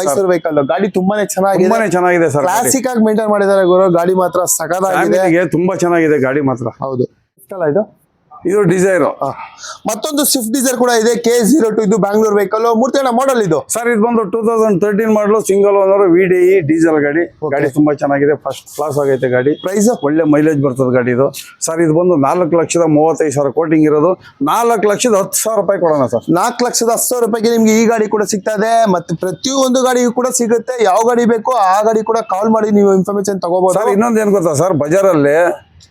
B: ಮೈಸೂರು ವೆಹಿಕಲ್ ಗಾಡಿ ತುಂಬಾನೇ ಚೆನ್ನಾಗಿದೆ.
A: ತುಂಬಾನೇ ಚೆನ್ನಾಗಿದೆ ಸರ್
B: ಕ್ಲಾಸಿಕ್ ಆಗಿ ಮೇಂಟೈನ್ ಮಾಡಿದ್ದಾರೆ ಗುರು. ಗಾಡಿ ಮಾತ್ರ ಸಕಾಲ
A: ಫ್ಯಾಮಿಲಿಗೆ ತುಂಬಾ ಚೆನ್ನಾಗಿದೆ ಗಾಡಿ ಮಾತ್ರ.
B: ಹೌದು. ಇಷ್ಟಲ್ಲ ಇದು?
A: ಇದು ಡಿಸೈರ್.
B: ಮತ್ತೊಂದು ಸ್ವಿಫ್ಟ್ ಡಿಸೈರ್ ಕೂಡ ಇದೆ ಕೆ ಜೀರೋ ಟು ಇದು ಬ್ಯಾಂಗ್ಳೂರ್ ವೆಹಿಕಲ್ ಮೂರ್ತಿ ಮಾಡಲ್ ಇದು?
A: ಸರ್ ಇದು ಬಂದು two thousand thirteen model single owner V D diesel ಗಾಡಿ. ಗಾಡಿ ತುಂಬಾ ಚೆನ್ನಾಗಿದೆ ಫಸ್ಟ್ ಕ್ಲಾಸ್ ಆಗೈತೆ ಗಾಡಿ.
B: ಪ್ರೈಸ್
A: ಒಳ್ಳೆ ಮೈಲೇಜ್ ಬರ್ತದೆ ಗಾಡಿ ಇದು. ಸರ್ ಇದು ಬಂದು ನಾಲ್ಕು ಲಕ್ಷದ ಮೂವತ್ತೈದು ಸಾವಿರ ಕೋಟಿಂಗ್ ಇರೋದು. ನಾಲ್ಕು ಲಕ್ಷದ ಹತ್ತು ಸಾವಿರ ರೂಪಾಯಿ ಕೊಡೋಣ ಸರ್
B: ನಾಲ್ಕು ಲಕ್ಷದ ಹತ್ತು ಸಾವಿರ ರೂಪಾಯಿಗೆ ನಿಮ್ಗೆ ಈ ಗಾಡಿ ಕೂಡ ಸಿಗ್ತಾ ಇದೆ ಮತ್ತೆ ಪ್ರತಿಯೊಂದು ಗಾಡಿಗೂ ಕೂಡ ಸಿಗುತ್ತೆ. ಯಾವ ಗಾಡಿ ಬೇಕೋ ಆ ಗಾಡಿ ಕೂಡ ಕಾಲ್ ಮಾಡಿ ನೀವು ಇನ್ಫಾರ್ಮೇಶನ್ ತಗೋಬಹುದು
A: ಸರ್ ಇನ್ನೊಂದು ಏನ್ ಗೊತ್ತಾ ಸರ್ ಬಜಾರಲ್ಲಿ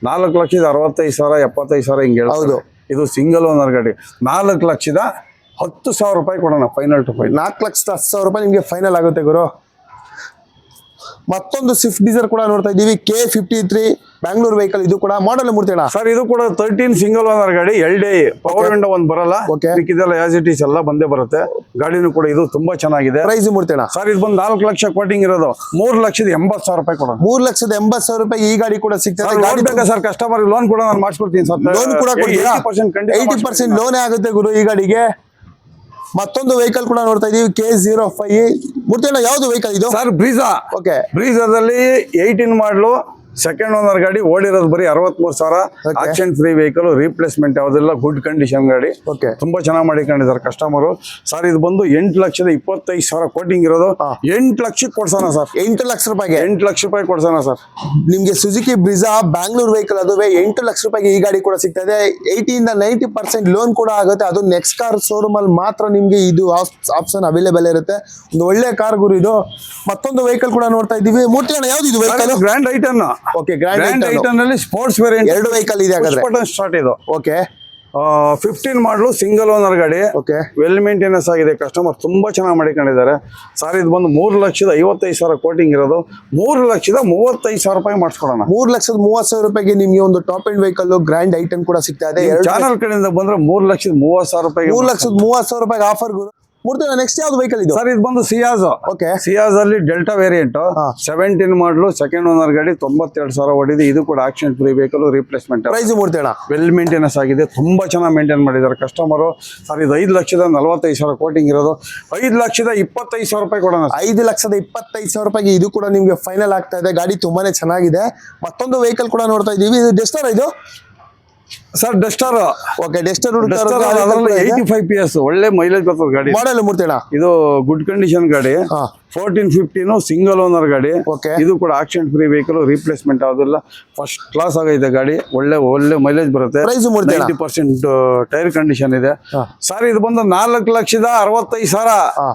A: ನಾಲ್ಕು ಲಕ್ಷದ ಅರವತ್ತೈದು ಸಾವಿರ ಎಪ್ಪತ್ತೈದು ಸಾವಿರ ಹಿಂಗೆ.
B: ಹೌದು.
A: ಇದು ಸಿಂಗಲ್ ಓನರ್ ಗಾಡಿ ನಾಲ್ಕು ಲಕ್ಷದ ಹತ್ತು ಸಾವಿರ ರೂಪಾಯಿ ಕೊಡೋಣ ಫೈನಲ್ ಟು ಫೈನಲ್
B: ನಾಲ್ಕು ಲಕ್ಷದ ಹತ್ತು ಸಾವಿರ ರೂಪಾಯಿ ನಿಮಗೆ ಫೈನಲ್ ಆಗುತ್ತೆ ಗುರು ಮತ್ತೊಂದು ಸ್ವಿಫ್ಟ್ ಡೀಸರ್ ಕೂಡ ನೋಡ್ತಾ ಇದ್ದೀವಿ K fifty three Bangalore vehicle ಇದು ಕೂಡ ಮಾಡಲ್ ಮೂರ್ತಿಣ
A: ಸರ್ ಇದು ಕೂಡ ತರ್ಟೀನ್ ಸಿಂಗಲ್ ಓನರ್ ಗಾಡಿ ಎಲ್ ಡಿ ಪವರ್ ವಿಂಡೋ ಒಂದು ಬರಲ್ಲ. ಇದೆಲ್ಲ ಆಸ್ ಇಟ್ ಈಸ್ ಎಲ್ಲ ಬಂದೇ ಬರುತ್ತೆ. ಗಾಡಿನೂ ಕೂಡ ಇದು ತುಂಬಾ ಚೆನ್ನಾಗಿದೆ.
B: ಪ್ರೈಸ್ ಮೂರ್ತಿಣ
A: ಸರ್ ಇದು ಬಂದು ನಾಲ್ಕು ಲಕ್ಷ ಕೋಟಿಂಗ್ ಇರೋದು. ಮೂರು ಲಕ್ಷದ ಎಂಬತ್ತು ಸಾವಿರ ರೂಪಾಯಿ ಕೊಡೋದು
B: ಮೂರ್ ಲಕ್ಷದ ಎಂಬತ್ತು ಸಾವಿರ ರೂಪಾಯಿ ಈ ಗಾಡಿ ಕೂಡ ಸಿಗ್ತದೆ.
A: ಸರ್
B: ಗಾಡಿ
A: ಬೇಕಾ ಸರ್ ಕಸ್ಟಮರ್ ಲೋನ್ ಕೂಡ ನಾನು ಮಾಡಿಸ್ಕೊಡ್ತೀನಿ ಸರ್
B: ಲೋನ್ ಕೂಡ
A: ಏಟಿ
B: ಏಯ್ಟಿ ಪರ್ಸೆಂಟ್ ಲೋನೇ ಆಗುತ್ತೆ ಗುರು ಈ ಗಾಡಿಗೆ? ಮತ್ತೊಂದು ವೆಹಿಕಲ್ ಕೂಡ ನೋಡ್ತಾ ಇದೀವಿ ಕೆ ಜೀರೋ ಫೈವ್ ಮೂರ್ತಿ ಯಾವ್ದು ವೆಹಿಕಲ್ ಇದು?
A: ಸರ್ ಬ್ರೀಜಾ
B: ಓಕೆ
A: ಬ್ರೀಜಾದಲ್ಲಿ ಏಯ್ಟೀನ್ ಮಾಡಲು ಸೆಕೆಂಡ್ ಓನರ್ ಗಾಡಿ ಓಡಿರೋದು ಬರೀ ಅರವತ್ಮೂರು ಸಾವಿರ. ಆಕ್ಷನ್ ಫ್ರೀ ವೆಹಿಕಲ್ ರೀಪ್ಲೇಸ್ಮೆಂಟ್ ಯಾವುದೆಲ್ಲ ಗುಡ್ ಕಂಡೀಷನ್ ಗಾಡಿ.
B: ಓಕೆ
A: ತುಂಬಾ ಚೆನ್ನಾಗಿ ಮಾಡಿಕೊಂಡಿದ್ದಾರೆ ಕಸ್ಟಮರು ಸರ್ ಇದು ಬಂದು ಎಂಟು ಲಕ್ಷದ ಇಪ್ಪತ್ತೈದು ಸಾವಿರ ಕೋಟಿಂಗ್ ಇರೋದು. ಎಂಟು ಲಕ್ಷಕ್ಕೆ ಕೊಡ್ಸೋಣ ಸರ್
B: ಎಂಟು ಲಕ್ಷ ರೂಪಾಯಿಗೆ?
A: ಎಂಟು ಲಕ್ಷ ರೂಪಾಯಿ ಕೊಡ್ಸೋಣ ಸರ್
B: ನಿಮ್ಗೆ ಸುಜುಕಿ ಬ್ರಿಜಾ ಬ್ಯಾಂಗ್ಳೂರ್ ವೆಹಿಕಲ್ ಅದುವೇ ಎಂಟು ಲಕ್ಷ ರೂಪಾಯಿಗೆ ಈ ಗಾಡಿ ಕೂಡ ಸಿಗ್ತದೆ ಏಯ್ಟಿಯಿಂದ ನೈಂಟಿ ಪರ್ಸೆಂಟ್ ಲೋನ್ ಕೂಡ ಆಗುತ್ತೆ. ಅದು ನೆಕ್ಸ್ಟ್ ಕಾರ್ ಶೋರೂಮ್ ಅಲ್ಲಿ ಮಾತ್ರ ನಿಮ್ಗೆ ಇದು ಆಪ್ಷನ್ ಅವೈಲೇಬಲ್ ಇರುತ್ತೆ. ಒಂದು ಒಳ್ಳೆ ಕಾರ್ ಗುರು ಇದು. ಮತ್ತೊಂದು ವೆಹಿಕಲ್ ಕೂಡ ನೋಡ್ತಾ ಇದ್ದೀವಿ. ಮೂರ್ತಿ ಯಾವ್ದು ಇದು vehicle
A: grand I ten
B: okay grand
A: I ten ಅಲ್ಲಿ. ಸ್ಪೋರ್ಟ್ಸ್ ವೇರಿಯಂಟ್
B: ಎರಡು ವೆಹಿಕಲ್ ಇದೆ ಹಾಗಾದ್ರೆ.
A: ಸ್ಟಾರ್ಟ್ ಇದು.
B: Okay
A: fifteen model single owner ಗಾಡಿ.
B: ಓಕೆ
A: ವೆಲ್ ಮೇಂಟೆನೆನ್ಸ್ ಆಗಿದೆ. ಕಸ್ಟಮರ್ ತುಂಬಾ ಚೆನ್ನಾಗಿ ಮಾಡಿಕೊಂಡಿದ್ದಾರೆ. ಸರ್ ಇದು ಬಂದು ಮೂರು ಲಕ್ಷದ ಐವತ್ತೈದು ಸಾವಿರ ಕೋಟಿಂಗ್ ಇರೋದು. ಮೂರು ಲಕ್ಷದ ಮೂವತ್ತೈದು ಸಾವಿರ ರೂಪಾಯಿ ಮಾಡಿಸ್ಕೊಡೋಣ.
B: ಮೂರ್ ಲಕ್ಷದ ಮೂವತ್ತು ಸಾವಿರ ರೂಪಾಯಿಗೆ ನಿಮಗೆ ಒಂದು top end vehicle grand I ten ಕೂಡ ಸಿಗ್ತಾ ಇದೆ.
A: ಚಾನಲ್ ಕಡೆಯಿಂದ ಬಂದ್ರೆ ಮೂರು ಲಕ್ಷದ ಮೂವತ್ತು ಸಾವಿರ ರೂಪಾಯಿ
B: ಮೂರು ಲಕ್ಷದ ಮೂವತ್ತು ಸಾವಿರ ರೂಪಾಯಿಗೆ ಆಫರ್ ಗುರು. ಮೂರ್ತಿ ನೆಕ್ಸ್ಟ್ ಯಾವ್ದು ವೆಹಿಕಲ್ ಇದು?
A: ಸರ್ ಇದು ಬಂದು ಸಿಯಾಜ್
B: ಓಕೆ
A: ಸಿಯಾಜ್ ಅಲ್ಲಿ Delta variant. Seventeen model second owner ಗಾಡಿ ತೊಂಬತ್ತೆರಡು ಸಾವಿರ ಹೊಡಿದೆ ಇದು ಕೂಡ accident free vehicle replacement
B: price ಮೂರ್ತಿ ಅಣ್ಣ
A: ವೆಲ್ ಮೇಂಟೆನೆನ್ಸ್ ಆಗಿದೆ. ತುಂಬಾ ಚೆನ್ನಾಗಿ ಮೇಂಟೈನ್ ಮಾಡಿದ್ದಾರೆ ಕಸ್ಟಮರು ಸರ್ ಇದು ಐದು ಲಕ್ಷದ ನಲವತ್ತೈದು ಸಾವಿರ ಕೋಟಿಂಗ್ ಇರೋದು. ಐದು ಲಕ್ಷದ ಇಪ್ಪತ್ತೈದು ಸಾವಿರ ರೂಪಾಯಿ ಕೊಡೋಣ.
B: ಐದು ಲಕ್ಷದ ಇಪ್ಪತ್ತೈದು ಸಾವಿರ ರೂಪಾಯಿಗೆ ಇದು ಕೂಡ ನಿಮ್ಗೆ ಫೈನಲ್ ಆಗ್ತಾ ಇದೆ. ಗಾಡಿ ತುಂಬಾನೇ ಚೆನ್ನಾಗಿದೆ. ಮತ್ತೊಂದು ವೆಹಿಕಲ್ ಕೂಡ ನೋಡ್ತಾ ಇದೀವಿ. ಇದು ಡೆಸ್ಟರ್ ಇದು?
A: Sir Duster
B: okay Duster
A: Duster ಅದರಲ್ಲಿ ಏಯ್ಟಿ ಫೈವ್ ಪಿ ಎಸ್ ಒಳ್ಳೆ ಮೈಲೇಜ್ ಬರ್ತದೆ ಗಾಡಿ.
B: ಮಾಡಲ್ಲ ಮೂರ್ತಿಣ
A: ಇದು ಗುಡ್ ಕಂಡೀಷನ್ ಗಾಡಿ.
B: ಹಾ.
A: ಫೋರ್ಟೀನ್ ಫಿಫ್ಟೀನು ಸಿಂಗಲ್ ಓನರ್ ಗಾಡಿ. ಇದು ಕೂಡ ಆಕ್ಸಿಡೆಂಟ್ ಫ್ರೀ ವೆಹಿಕಲ್ ರಿಪ್ಲೇಸ್ಮೆಂಟ್ ಆಗೋದಿಲ್ಲ ಫಸ್ಟ್ ಕ್ಲಾಸ್ ಆಗೈತೆ ಗಾಡಿ. ಒಳ್ಳೆ ಒಳ್ಳೆ ಮೈಲೇಜ್ ಬರುತ್ತೆ? ನೈಂಟಿ ಪರ್ಸೆಂಟ್ ಟೈರ್ ಕಂಡೀಷನ್ ಇದೆ. ಸರ್ ಇದು ಬಂದು ನಾಲ್ಕು ಲಕ್ಷದ ಅರವತ್ತೈದು ಸಾವಿರ.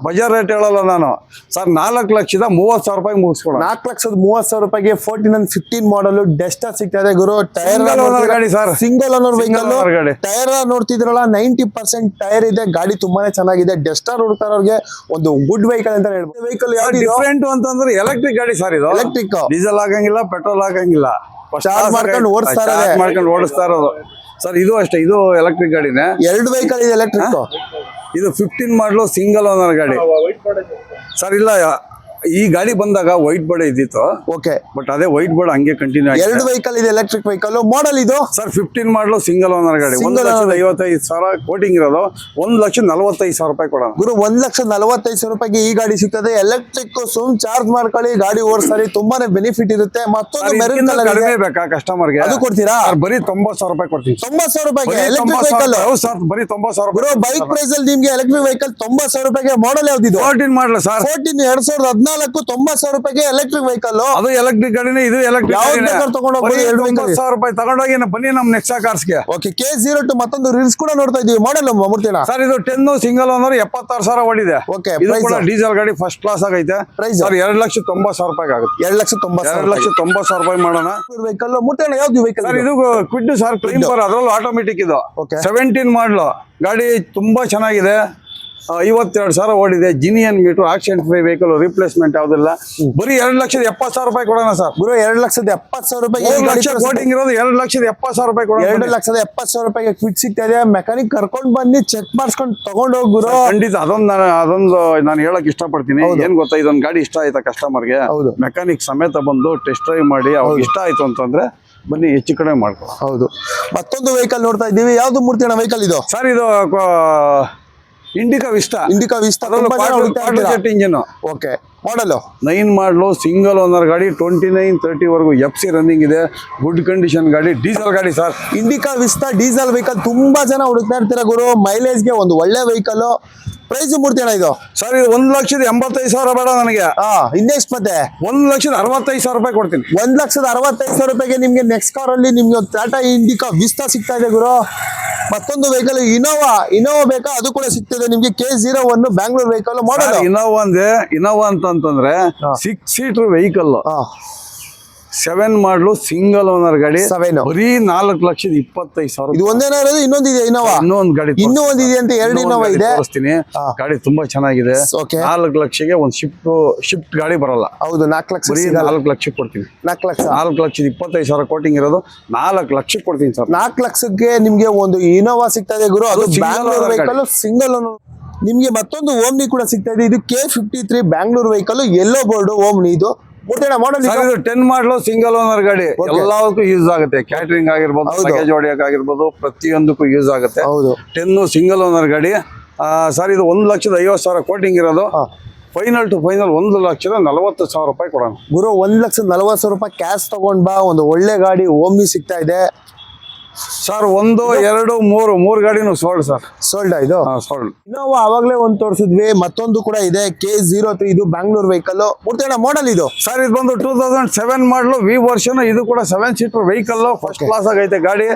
A: ಬಜಾರ್ ರೇಟ್ ಹೇಳಲ್ಲ ನಾನು. ಸರ್ ನಾಲ್ಕು ಲಕ್ಷದ ಮೂವತ್ತು ಸಾವಿರ ರೂಪಾಯಿ ಮುಗಿಸ್ಕೊಳ್ಳೋಣ
B: ನಾಲ್ಕು ಲಕ್ಷದ ಮೂವತ್ತು ಸಾವಿರ ರೂಪಾಯಿಗೆ fourteen and fifteen model Duster ಸಿಗ್ತಾ ಇದೆ ಗುರು ಟೈರ್
A: ಗಾಡಿ ಸರ್
B: ಸಿಂಗಲ್ ಓನರ್ ವೆಹಿಕಲ್
A: ಗಾಡಿ.
B: ಟೈರ್ ನೋಡ್ತಿದ್ರಲ್ಲ ನೈಂಟಿ ಪರ್ಸೆಂಟ್ ಟೈರ್ ಇದೆ. ಗಾಡಿ ತುಂಬಾನೇ ಚೆನ್ನಾಗಿದೆ. ಡೆಸ್ಟರ್ ಹುಡುಕ್ತಾರವ್ರಿಗೆ ಒಂದು ಗುಡ್ ವೆಹಿಕಲ್ ಅಂತ ಹೇಳ್ಬೋದು. ವೆಹಿಕಲ್ ಯಾವ್ದು
A: ಡಿಫ್ರೆಂಟ್ ಅಂತಂದ್ರೆ ಎಲೆಕ್ಟ್ರಿಕ್ ಗಾಡಿ ಸರ್ ಇದು.
B: ಎಲೆಕ್ಟ್ರಿಕ್
A: ಡೀಸೆಲ್ ಹಾಕಂಗಿಲ್ಲ ಪೆಟ್ರೋಲ್ ಆಗಂಗಿಲ್ಲ. First
B: ಮಾಡ್ಕೊಂಡು. ಓಡಿಸ್ತಾ
A: ಮಾಡ್ಕೊಂಡು ಓಡಿಸ್ತಾ ಇರೋದು. ಸರ್ ಇದು ಅಷ್ಟೇ ಇದು ಎಲೆಕ್ಟ್ರಿಕ್ ಗಾಡಿನೇ.
B: ಎರಡು ವೆಹಿಕಲ್ ಇದೆ ಎಲೆಕ್ಟ್ರಿಕ್
A: ಇದು ಫಿಫ್ಟೀನ್ ಮಾಡಲು ಸಿಂಗಲ್ ಓನರ್ ಗಾಡಿ. ಸರ್ ಇಲ್ಲ ಈ ಗಾಡಿ ಬಂದಾಗ ವೈಟ್ ಬೋರ್ಡ್ ಇದ್ದಿತ್ತು.
B: ಓಕೆ
A: ಬಟ್ ಅದೇ ವೈಟ್ ಬೋರ್ಡ್ ಹಂಗೆ ಕಂಟಿನ್ಯೂ ಆಗಿದೆ
B: ಎರಡು ವೆಹಿಕಲ್ ಇದೆ ಎಲೆಕ್ಟ್ರಿಕ್ ವೆಹಿಕಲ್ ಮಾಡಲ್ ಇದು?
A: Sir fifteen model single owner ಗಾಡಿ. ಒಂದು ಲಕ್ಷದ. ಐವತ್ತೈದು ಸಾವಿರ ಕೋಟಿಂಗ್ ಇರೋದು. ಒಂದು ಲಕ್ಷ ನಲವತ್ತೈದು ಸಾವಿರ ರೂಪಾಯಿ ಕೊಡೋಣ.
B: ಗುರು ಒಂದ್ ಲಕ್ಷ ನಲವತ್ತೈದು ಸಾವಿರ ರೂಪಾಯಿಗೆ ಈ ಗಾಡಿ ಸಿಗ್ತದೆ. ಎಲೆಕ್ಟ್ರಿಕ್ ಸುಮ್ ಚಾರ್ಜ್ ಮಾಡ್ಕೊಳ್ಳಿ ಗಾಡಿ ಓಡಿಸಿ ತುಂಬಾನೇ ಬೆನಿಫಿಟ್ ಇರುತ್ತೆ. ಮತ್ತೊಂದು ಮೆರೂನ್
A: ಕಡಿಮೆ ಬೇಕಾ ಕಸ್ಟಮರ್ಗೆ
B: ಅದು ಕೊಡ್ತೀರಾ?
A: ಬರೀ ತೊಂಬತ್ತು ಸಾವಿರ ರೂಪಾಯಿ ಕೊಡ್ತೀನಿ.
B: ತೊಂಬತ್ ಸಾವಿರ ರೂಪಾಯಿಗೆ
A: ಬರೀ
B: ಎಲೆಕ್ಟ್ರಿಕ್
A: ತೊಂಬತ್ತು
B: ವೆಹಿಕಲ್
A: ಸರ್ ಬರೀ ತೊಂಬತ್ತು ಸಾವಿರ
B: ಗುರು ಬೈಕ್ ಪ್ರೈಸ್ ಅಲ್ಲಿ ನಿಮ್ಗೆ ಎಲೆಕ್ಟ್ರಿಕ್ ವೆಹಿಕಲ್ ತೊಂಬತ್ ಸಾವಿರ ರೂಪಾಯಿಗೆ ಮಾಡಲ್ ಯಾವ್ದಿದು?
A: ಫೋರ್ಟೀನ್ ಮಾಡಲ ಸರ್
B: ಫೋರ್ಟೀನ್ ಎರಡ್ ಸಾವಿರದ ಹದಿನಾಲ್ಕು ತೊಂಬತ್ ಸಾವಿರ ರೂಪಾಯಿಗೆ ಎಲೆಕ್ಟ್ರಿಕ್ ವೆಹಿಕಲ್
A: ಅದು ಎಲೆಕ್ಟ್ರಿಕ್ ಗಾಡಿನೇ ಇದು ಎಲೆಕ್ಟ್ರಿಕ್
B: ತಗೊಂಡೋಗಿ ಎರಡು.
A: ಸಾವಿರ ರೂಪಾಯಿ ತಗೊಂಡೋಗಿ ಬನ್ನಿ ನಮ್ ನೆಕ್ಸ್ಟ್ ಕಾರ್ಸ್ಗೆ
B: ಓಕೆ ಕೆ ಜೀರೋ ಟು ಮತ್ತೊಂದು ರೀಲ್ಸ್ ಕೂಡ ನೋಡ್ತಾ ಇದೀವಿ. ಮಾಡಲ್ ಮೂರ್ತಿನ?
A: ಸರ್ ಇದು ಟೆನ್ ಸಿಂಗಲ್ ಅಂದ್ರೆ ಎಪ್ಪತ್ತಾರು ಸಾವಿರ ಓಡಿದೆ.
B: ಓಕೆ
A: ಇದು ಕೂಡ ಡೀಸೆಲ್ ಗಾಡಿ ಫಸ್ಟ್ ಕ್ಲಾಸ್ ಆಗೈತೆ.
B: ಪ್ರೈಸ್
A: ಸರ್ ಎರಡ್ ಲಕ್ಷ ತೊಂಬತ್ ಸಾವಿರ ರೂಪಾಯಿ ಆಗುತ್ತೆ.
B: ಎರಡ್ ಲಕ್ಷ ತೊಂಬತ್
A: ಎರಡ್ ಲಕ್ಷ ತೊಂಬತ್ ಸಾವಿರ ರೂಪಾಯಿ ಮಾಡೋಣ.
B: ವೆಹಿಕಲ್ ಮೂರ್ತಿನ ಯಾವ್ದು ವೆಹಿಕಲ್
A: ಸರ್ ಇದು? ಕ್ವಿಡ್ ಸರ್ ಕ್ಲೀಂಪರ್ ಅದ್ರಲ್ಲೂ ಆಟೋಮೆಟಿಕ್ ಇದು.
B: ಓಕೆ
A: ಸೆವೆಂಟೀನ್ ಮಾಡ್ಲು ಗಾಡಿ ತುಂಬಾ ಚೆನ್ನಾಗಿದೆ. ಐವತ್ತೆರಡು ಸಾವಿರ ಓಡಿದೆ. Genuine meter accident free vehicle replacement ಯಾವುದಿಲ್ಲ ಬರೀ ಎರಡು ಲಕ್ಷದ ಎಪ್ಪತ್ತು ಸಾವಿರ ರೂಪಾಯಿ ಕೊಡೋಣ ಸರ್.
B: ಗುರು ಎರಡು ಲಕ್ಷದ ಎಪ್ಪತ್ತು ಸಾವಿರ
A: ರೂಪಾಯಿ
B: ಎರಡು
A: ಲಕ್ಷ ಕೋಟಿಂಗ್ ಇರೋದು ಎರಡು ಲಕ್ಷದ ಎಪ್ಪತ್ತು ಸಾವಿರ ರೂಪಾಯಿ ಕೊಡೋಣ
B: ಎರಡು. ಲಕ್ಷದ ಎಪ್ಪತ್ ಸಾವಿರ ರೂಪಾಯಿಗೆ ಕ್ವಿಟ್ ಸಿಗ್ತಾ ಇದೆ. ಮೆಕ್ಯಾನಿಕ್ ಕರ್ಕೊಂಡ್ ಬನ್ನಿ ಚೆಕ್ ಮಾಡಿಸ್ಕೊಂಡು ತಗೊಂಡು ಹೋಗ್ ಗುರು.
A: ಖಂಡಿತ. ಅದೊಂದು ನಾನು ಅದೊಂದು ನಾನು ಹೇಳಕ್ ಇಷ್ಟಪಡ್ತೀನಿ. ಏನ್ ಗೊತ್ತಾ ಇದೊಂದು ಗಾಡಿ ಇಷ್ಟ ಆಯ್ತಾ ಕಸ್ಟಮರ್ಗೆ
B: ಹೌದು.
A: ಮೆಕ್ಯಾನಿಕ್ ಸಮೇತ ಬಂದು ಟೆಸ್ಟ್ ಡ್ರೈವ್ ಮಾಡಿ ಅವ್ರಿಗೆ ಇಷ್ಟ ಆಯ್ತು ಅಂತಂದ್ರೆ ಬನ್ನಿ ಹೆಚ್ಚು ಕಡಿಮೆ ಮಾಡ್ಕೊ
B: ಹೌದು. ಮತ್ತೊಂದು ವೆಹಿಕಲ್ ನೋಡ್ತಾ ಇದ್ದೀವಿ. ಯಾವ್ದು ಮೂರ್ತಿ ಅಣ್ಣ ವೆಹಿಕಲ್ ಇದು?
A: ಸರ್ ಇದು Indica Vista
B: Indica Vista
A: jet engine
B: okay ಮಾಡಲು
A: ನೈನ್ ಮಾಡಲು ಸಿಂಗಲ್ ಓನರ್ ಗಾಡಿ ಟ್ವೆಂಟಿ ನೈನ್ ತರ್ಟಿ ವರೆಗೂ ಎಫ್ ಸಿ ರನ್ನಿಂಗ್ ಇದೆ. ಗುಡ್ ಕಂಡೀಷನ್ ಗಾಡಿ ಡೀಸೆಲ್ ಗಾಡಿ sir
B: Indica Vista diesel vehicle ತುಂಬಾ ಜನ ಹುಡುಕ್ತಾ ಇರ್ತೀರ ಗುರು. ಮೈಲೇಜ್ಗೆ ಒಂದು ಒಳ್ಳೆ ವೆಹಿಕಲ್ ಪ್ರೈಸ್ ಮುಡ್ತೀನ ಇದು?
A: ಸರ್ ಇದು ಒಂದ್ ಲಕ್ಷದ ಎಂಬತ್ತೈದು ಸಾವಿರ ಬೇಡ ನನಗೆ.
B: ಇನ್ನೆಷ್ಟು ಮತ್ತೆ?
A: ಒಂದ್ ಲಕ್ಷದ ಅರವತ್ತೈದು ಸಾವಿರ ರೂಪಾಯಿ ಕೊಡ್ತೀನಿ.
B: ಒಂದ್ ಲಕ್ಷದ ಅರವತ್ತೈದು ಸಾವಿರ ರೂಪಾಯಿಗೆ ನಿಮ್ಗೆ ನೆಕ್ಸ್ಟ್ ಕಾರ್ ಅಲ್ಲಿ ನಿಮ್ಗೆ ಟಾಟಾ ಇಂಡಿಕಾ ವಿಸ್ತಾ ಸಿಗ್ತಾ ಇದೆ ಗುರು. ಮತ್ತೊಂದು ವೆಹಿಕಲ್ ಇನೋವಾ ಇನೋವಾ ಬೇಕಾ? ಅದು ಕೂಡ ಸಿಗ್ತದೆ ನಿಮ್ಗೆ. K zero one Bangalore vehicle ಮಾಡೋದು
A: ಇನೋವಾ ಅಂದ್ರೆ ಇನೋವಾ ಅಂತಂತಂದ್ರೆ. Six seater vehicle seven model single owner ಗಾಡಿ.
B: ಸೆವೆನ್
A: ಬರೀ ನಾಲ್ಕು ಲಕ್ಷದ ಇಪ್ಪತ್ತೈದು ಸಾವಿರ
B: ಇದು ಒಂದೇನ ಇರೋದು ಇನ್ನೊಂದಿದೆ ಇನ್ನೋವಾ?
A: ಇನ್ನೊಂದು ಗಾಡಿ
B: ಇನ್ನೂ ಇದೆ ಅಂತ ಎರಡು
A: ಇನ್ನೋವಾ
B: ಇನೋವಾ ಇದೆ?
A: ತೋರಿಸ್ತೀನಿ. ಗಾಡಿ ತುಂಬಾ ಚೆನ್ನಾಗಿದೆ. ನಾಲ್ಕು ಲಕ್ಷಕ್ಕೆ ಒಂದ್ ಶಿಫ್ಟ್ ಶಿಫ್ಟ್ ಗಾಡಿ ಬರಲ್ಲ.
B: ಹೌದು ನಾಲ್ಕು ಲಕ್ಷ
A: ಬರೀ ನಾಲ್ಕು ಲಕ್ಷಕ್ಕೆ ಕೊಡ್ತೀನಿ.
B: ನಾಲ್ಕು ಲಕ್ಷ?
A: ನಾಲ್ಕು ಲಕ್ಷದ ಇಪ್ಪತ್ತೈದು ಸಾವಿರ ಕೋಟಿಂಗ್ ಇರೋದು. ನಾಲ್ಕು ಲಕ್ಷಕ್ಕೆ ಕೊಡ್ತೀನಿ ಸರ್.
B: ನಾಲ್ಕು ಲಕ್ಷಕ್ಕೆ ನಿಮ್ಗೆ ಒಂದು ಇನೋವಾ ಸಿಗ್ತಾ ಇದೆ ಗುರು. ಅದು ಬ್ಯಾಂಗ್ಳೂರ್ ವೆಹಿಕಲ್ ಸಿಂಗಲ್ ನಿಮಗೆ ಮತ್ತೊಂದು ಓಮ್ನಿ ಕೂಡ ಸಿಗ್ತಾ ಇದೆ. ಇದು K fifty three Bangalore vehicle yellow board Omni ಇದು
A: ಟೆನ್ ಮಾಡಲು ಸಿಂಗಲ್ ಓನರ್ ಗಾಡಿ. ಎಲ್ಲದಕ್ಕೂ ಯೂಸ್ ಆಗುತ್ತೆ. ಕ್ಯಾಟ್ರಿಂಗ್ ಆಗಿರ್ಬೋದು. ಲಗೇಜ್ ಹೊಡಿಯಕ್ ಆಗಿರ್ಬೋದು ಪ್ರತಿಯೊಂದಕ್ಕೂ ಯೂಸ್ ಆಗುತ್ತೆ.
B: ಹೌದು.
A: ಟೆನ್ನು ಸಿಂಗಲ್ ಓನರ್ ಗಾಡಿ. ಸರ್ ಇದು ಒಂದು ಲಕ್ಷದ ಐವತ್ತು ಸಾವಿರ ಕೋಟಿಂಗ್ ಇರೋದು. ಫೈನಲ್ ಟು ಫೈನಲ್ ಒಂದು ಲಕ್ಷದ ನಲವತ್ತು ಸಾವಿರ ರೂಪಾಯಿ ಕೊಡೋಣ.
B: ಗುರು ಒಂದು ಲಕ್ಷದ ನಲವತ್ತು ಸಾವಿರ ರೂಪಾಯಿ ಕ್ಯಾಶ್ ತಗೊಂಡ್ ಬಾ. ಒಂದು ಒಳ್ಳೆ ಗಾಡಿ ಓಮಿ ಸಿಗ್ತಾ ಇದೆ.
A: ಸರ್ ಒಂದು ಎರಡು ಮೂರು ಮೂರು ಗಾಡಿನು ಸೋಲ್ಡ್ ಸರ್
B: ಸೋಲ್ಡ್ ಇದು?
A: ಸೋಲ್ಡ್
B: ಇನೋವಾ ಅವಾಗಲೇ ಒಂದು ತೋರಿಸಿದ್ವಿ ಮತ್ತೊಂದು ಕೂಡ ಇದೆ ಕೆ ಜೀರೋ ತ್ರೀ ಇದು ಬ್ಯಾಂಗ್ಳೂರ್ ವೆಹಿಕಲ್ ಮುಟ್ಟಣ ಮಾಡಲ್ ಇದು?
A: ಸರ್ ಇದು ಬಂದು two thousand seven model V version ಇದು ಕೂಡ seven seater vehicle first class ಆಗೈತೆ ಗಾಡಿ.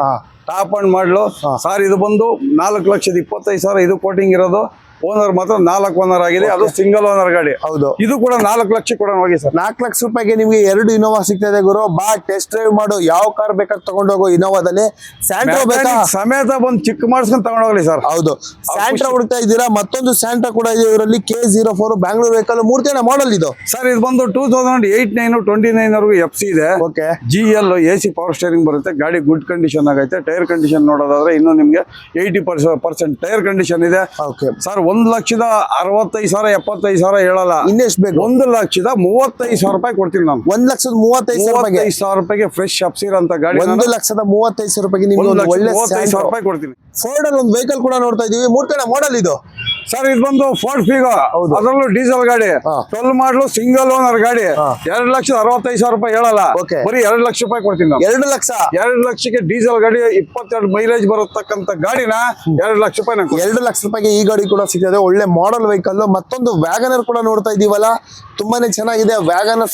A: ಟಾಪ್ ಅಂಡ್ ಮಾಡಲು. ಸರ್ ಇದು ಬಂದು ನಾಲ್ಕು ಲಕ್ಷದ ಇಪ್ಪತ್ತೈದು ಸಾವಿರ ಇದು ಕೋಟಿಂಗ್ ಇರೋದು. ಓನರ್ ಮಾತ್ರ ನಾಲ್ಕು ಓನರ್ ಆಗಿದೆ. ಅದು ಸಿಂಗಲ್ ಓನರ್ ಗಾಡಿ.
B: ಹೌದು.
A: ಇದು ಕೂಡ ನಾಲ್ಕು ಲಕ್ಷ ಕೊಡೋಣ ಹೋಗಿ ಸರ್.
B: ನಾಲ್ಕು ಲಕ್ಷ ರೂಪಾಯಿಗೆ ನಿಮಗೆ ಎರಡು ಇನೋವಾ ಸಿಗ್ತದೆ ಗುರು. ಬಾ ಟೆಸ್ಟ್ ಡ್ರೈವ್ ಮಾಡು. ಯಾವ ಕಾರ್ ಬೇಕಾದ್ರೆ ತಗೊಂಡೋಗು ಇನೋವಾದಲ್ಲಿ ಸ್ಯಾಂಟ್ರೋ ಬೇಕಾ?
A: ಸಮೇತ ಬಂದು ಚಿಕ್ಕ ಮಾಡಿಸ್ಕೊಂಡು ತಗೊಂಡೋಗ್ಲಿ ಸರ್.
B: ಹೌದು. ಸ್ಯಾಂಟ್ರಾ ಹುಡುಕ್ತಾ ಇದ್ದೀರಾ? ಮತ್ತೊಂದು ಸ್ಯಾಂಟ್ರಾ ಕೂಡ ಇದೆ ಇವರಲ್ಲಿ. K zero four Bangalore vehicle ಮೂರ್ತಿನ model ಇದು.
A: ಸರ್ ಇದು ಬಂದು two thousand eight nine twenty nine ವರೆಗೂ ಎಫ್ ಸಿ ಇದೆ.
B: Okay
A: G L A C power steering ಬರುತ್ತೆ. ಗಾಡಿ ಗುಡ್ ಕಂಡೀಷನ್ ಆಗೈತೆ. ಟೈರ್ ಕಂಡೀಷನ್ ನೋಡೋದಾದ್ರೆ ಇನ್ನು ನಿಮಗೆ ಏಯ್ಟಿ ಪರ್ಸೆಂಟ್ ಟೈರ್ ಕಂಡೀಷನ್ ಇದೆ.
B: ಓಕೆ
A: ಸರ್ ಒಂದು ಲಕ್ಷದ ಅರವತ್ತೈದು ಸಾವಿರ ಎಪ್ಪತ್ತೈದು ಸಾವಿರ ಹೇಳಲ್ಲ.
B: ಇನ್ನೆಷ್ಟು ಬೇಕು?
A: ಒಂದು ಲಕ್ಷದ ಮೂವತ್ತೈದು ಸಾವಿರ ರೂಪಾಯಿ ಕೊಡ್ತೀನಿ ನಾನು.
B: ಒಂದ್ ಲಕ್ಷದ ಮೂವತ್ತೈದು
A: ಮೂವತ್ತೈದು ಸಾವಿರ ರೂಪಾಯಿಗೆ ಫ್ರೆಶ್ ಅಪ್ಸಿರ್ ಅಂತ ಗಾಡಿ
B: ಒಂದು ಲಕ್ಷದ ಮೂವತ್ತೈದು ಸಾವಿರ ರೂಪಾಯಿಗೆ ನಿಮ್ಗೆ
A: ಒಂದು
B: ಒಳ್ಳೆ
A: ಮೂವತ್ತೈದು ಸಾವಿರ ರೂಪಾಯಿ ಕೊಡ್ತೀನಿ.
B: ಫೋರ್ಡ್ ಅಲ್ಲಿ ಒಂದು ವೆಹಿಕಲ್ ಕೂಡ ನೋಡ್ತಾ ಇದೀವಿ. ಮೂರ್ತಿನ ಮಾಡಲ್ ಇದು.
A: ಸರ್ ಇದು ಬಂದು ಫೋರ್ಟ್ ಫಿಗೋ ಅದ್ರಲ್ಲೂ ಡೀಸೆಲ್ ಗಾಡಿ. ಟ್ವೆಲ್ ಮಾಡಲು ಸಿಂಗಲ್ ಓನರ್ ಗಾಡಿ. ಎರಡ್ ಲಕ್ಷದ ಅರವತ್ತೈದು ಸಾವಿರ ರೂಪಾಯಿ ಹೇಳಲ್ಲ. ಬರೀ ಎರಡ್ ಲಕ್ಷ ರೂಪಾಯಿ ಕೊಡ್ತೀನಿ
B: ಎರಡು ಲಕ್ಷ?
A: ಎರಡು ಲಕ್ಷಕ್ಕೆ ಡೀಸೆಲ್ ಗಾಡಿ ಇಪ್ಪತ್ತೆರಡು ಮೈಲೇಜ್ ಬರತಕ್ಕಂತ ಗಾಡಿನ ಎರಡು ಲಕ್ಷ ರೂಪಾಯಿ ಕೊಡ್ತೀನಿ.
B: ಎರಡು ಲಕ್ಷ ರೂಪಾಯಿಗೆ ಈ ಗಾಡಿ ಕೂಡ ಸಿಗ್ತದೆ ಒಳ್ಳೆ ಮಾಡಲ್ ವೆಹಿಕಲ್ ಮತ್ತೊಂದು ವ್ಯಾಗನರ್ ಕೂಡ ನೋಡ್ತಾ ಇದೀವಲ್ಲ? ತುಂಬಾನೇ ಚೆನ್ನಾಗಿದೆ. ವ್ಯಾಗನರ್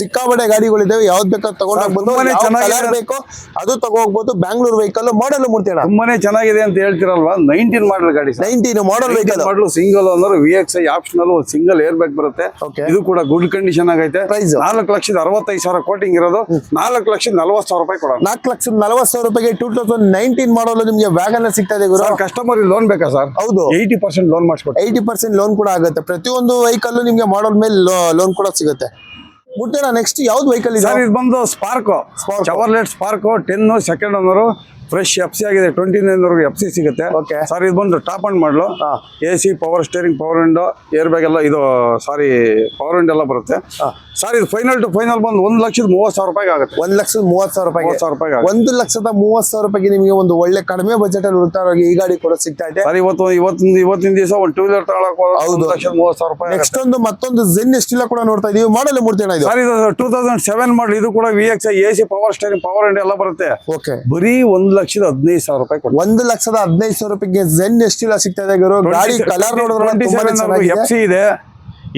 B: ಸಿಕ್ಕಾಬಡೆ ಗಾಡಿಗಳಿದಾವೆ ಯಾವ್ದು ಬೇಕಾದ್ರೆ ತಗೊಂಡು ಹೋಗ್ಬೋದು.
A: ತುಂಬಾನೇ
B: ಯಾವ
A: ಚೆನ್ನಾಗಿದೆ.
B: ಕಲರ್ ಬೇಕು ಅದು ತಗೋಗ್ಬೋದು. ಬ್ಯಾಂಗ್ಳೂರ್ ವೆಹಿಕಲ್ ಮಾಡಲ್ ಮೂರ್ತಿ
A: ತುಂಬಾನೇ ಚೆನ್ನಾಗಿದೆ ಅಂತ ಹೇಳ್ತಿರಲ್ವಾ? ನೈನ್ಟೀನ್ ಮಾಡಲ್ ಗಾಡಿ
B: nineteen model vehicle
A: model single owner V X I optional ಒಂದು ಸಿಂಗಲ್ ಏರ್ ಬ್ಯಾಗ್ ಬರುತ್ತೆ. ಇದು ಕೂಡ ಗುಡ್ ಕಂಡೀಷನ್ ಆಗೈತೆ? ನಾಲ್ಕು ಲಕ್ಷದ ಅರವತ್ತೈದು ಸಾವಿರ ಕೋಟಿಂಗ್ ಇರೋದು. ನಾಲ್ಕು ಲಕ್ಷದ ನಲವತ್ತು ಸಾವಿರ ರೂಪಾಯಿ ಕೊಡೋಣ.
B: ನಾಲ್ಕು ಲಕ್ಷದ ನಲವತ್ತು ಸಾವಿರ ರೂಪಾಯಿಗೆ ಟೂ ತೌಸಂಡ್ ನೈನ್ಟೀನ್ ಮಾಡಲು ನಿಮಗೆ ವ್ಯಾಗನ್ ಸಿಗ್ತಾ ಇದೆ ಗುರು.
A: ಕಸ್ಟಮರ್ ಲೋನ್ ಬೇಕಾ ಸರ್?
B: ಹೌದು.
A: ಏಯ್ಟಿ ಪರ್ಸೆಂಟ್ ಲೋನ್ ಮಾಡಿಸ್ಕೊಡ್ತೀನಿ
B: ಏಯ್ಟಿ ಪರ್ಸೆಂಟ್ ಲೋನ್ ಕೂಡ ಆಗುತ್ತೆ. ಪ್ರತಿಯೊಂದು ವೆಹಿಕಲ್ ನಿಮಗೆ ಮಾಡಲ್ ಮೇಲೆ ಲೋನ್ ಕೂಡ ಸಿಗುತ್ತೆ. ಮುಟ್ಟೆ ನೆಕ್ಸ್ಟ್ ಯಾವ್ದು ವೆಹಿಕಲ್ ಇದೆ?
A: ಸರ್ ಇದು ಬಂದು Spark
B: Spark
A: Chevrolet Spark ten second owner fresh F C ಆಗಿದೆ. ಟ್ವೆಂಟಿ ನೈನ್ ವರೆಗೂ ಎಫ್ ಸಿ ಸಿಗುತ್ತೆ.
B: ಓಕೆ
A: ಸರ್ ಇದು ಬಂದು top end model. A C power steering power window air bag ಎಲ್ಲ ಇದು ಸಾರಿ ಪವರ್ ವಿಂಡೋ ಎಲ್ಲ ಬರುತ್ತೆ. ಸರ್ ಇದು ಫೈನಲ್ ಟು ಫೈನಲ್ ಬಂದು ಒಂದು ಲಕ್ಷದ ಮೂವತ್ತು ಸಾವಿರ ರೂಪಾಯಿ ಆಗುತ್ತೆ.
B: ಒಂದ್ ಲಕ್ಷದ ಮೂವತ್ತು ಸಾವಿರ ರೂಪಾಯಿಗೆ.
A: ಮೂವತ್ತು ಸಾವಿರ ರೂಪಾಯಿ
B: ಒಂದು ಲಕ್ಷದ ಮೂವತ್ತು ಸಾವಿರ ರೂಪಾಯಿಗೆ ನಿಮಗೆ ಒಂದು ಒಳ್ಳೆ ಕಡಿಮೆ ಬಜೆಟ್ ಅಲ್ಲಿ ಈ ಗಾಡಿ ಕೂಡ ಸಿಗ್ತಾ ಇದೆ.
A: ಸರ್ ಇವತ್ತು ಇವತ್ತಿನ ಇವತ್ತಿನ ದಿವಸ ಒಂದು ಟೂ ವೀಲರ್ ತಗೊಳಕ್. ಒಂದು ಲಕ್ಷದ ಮೂವತ್ತು ಸಾವಿರ ರೂಪಾಯಿ
B: ನೆಕ್ಸ್ಟ್ ಒಂದು ಮತ್ತೊಂದು ಜೆನ್ ಎಷ್ಟಿಲ್ಲ ಕೂಡ ನೋಡ್ತಾ ಇದೀವಿ. ಮಾಡಲ್ ಮೂರ್ತಿ ಇದು?
A: ಸರ್ ಇದು ಟೂ ತೌಸಂಡ್ ಸೆವೆನ್ ಮಾಡಲ್ ಇದು ಕೂಡ V X A C power steering power window ಎಲ್ಲ ಬರುತ್ತೆ.
B: ಓಕೆ
A: ಬರೀ ಒಂದು ಲಕ್ಷದ ಹದಿನೈದು ಸಾವಿರ ರೂಪಾಯಿ ಕೊಡ್ತೀನಿ
B: ಒಂದು ಲಕ್ಷದ ಹದಿನೈದು ಸಾವಿರ ರೂಪಾಯಿಗೆ ಜೆನ್ ಎಷ್ಟಿಲ್ಲ ಸಿಗ್ತಾ ಇದೆ ಗುರು? ಗಾಡಿ ಕಲರ್ ನೋಡಿದ್ರೆ
A: ಎಫ್ ಸಿ ಇದೆ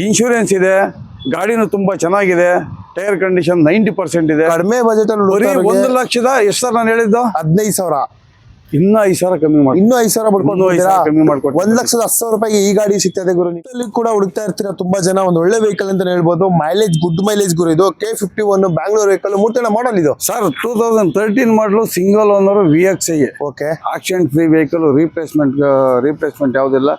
A: ಇನ್ಶೂರೆನ್ಸ್ ಇದೆ ಗಾಡಿನೂ ತುಂಬಾ ಚೆನ್ನಾಗಿದೆ ಟೈರ್ ಕಂಡೀಷನ್ ನೈಂಟಿ ಪರ್ಸೆಂಟ್ ಇದೆ.
B: ಕಡಿಮೆ ಬಜೆಟ್ ಅಲ್ಲಿ
A: ಬರೀ ಒಂದು ಲಕ್ಷದ ಎಷ್ಟು ಸರ್ ನಾನು ಹೇಳಿದ್ದು?
B: ಹದಿನೈದು ಸಾವಿರ.
A: ಇನ್ನೂ ಐದು ಸಾವಿರ ಕಮ್ಮಿ ಮಾಡಿ
B: ಇನ್ನೂ ಐದು ಸಾವಿರ
A: ಪಡ್ಕೊಂಡು ಕಮ್ಮಿ ಮಾಡ್ಕೊಂಡು
B: ಒಂದ್ ಲಕ್ಷದ ಹತ್ತು ಸಾವಿರ ರೂಪಾಯಿ ಈ ಗಾಡಿ ಸಿಗ್ತದೆ ಗುರು. ಇಲ್ಲಿ ಕೂಡ ಹುಡುಕ್ತಾ ಇರ್ತೀರಾ? ತುಂಬಾ ಜನ ಒಂದು ಒಳ್ಳೆ ವೆಹಿಕಲ್ ಅಂತ ಹೇಳ್ಬೋದು. ಮೈಲೇಜ್ ಗುಡ್ ಮೈಲೇಜ್ ಗುರು ಇದು. K fifty one Bangalore vehicle ಮೂರ್ತಿನ model ಇದು.
A: Sir two thousand thirteen model single owner V X I
B: okay.
A: Accident free vehicle replacement replacement ಯಾವುದಿಲ್ಲ.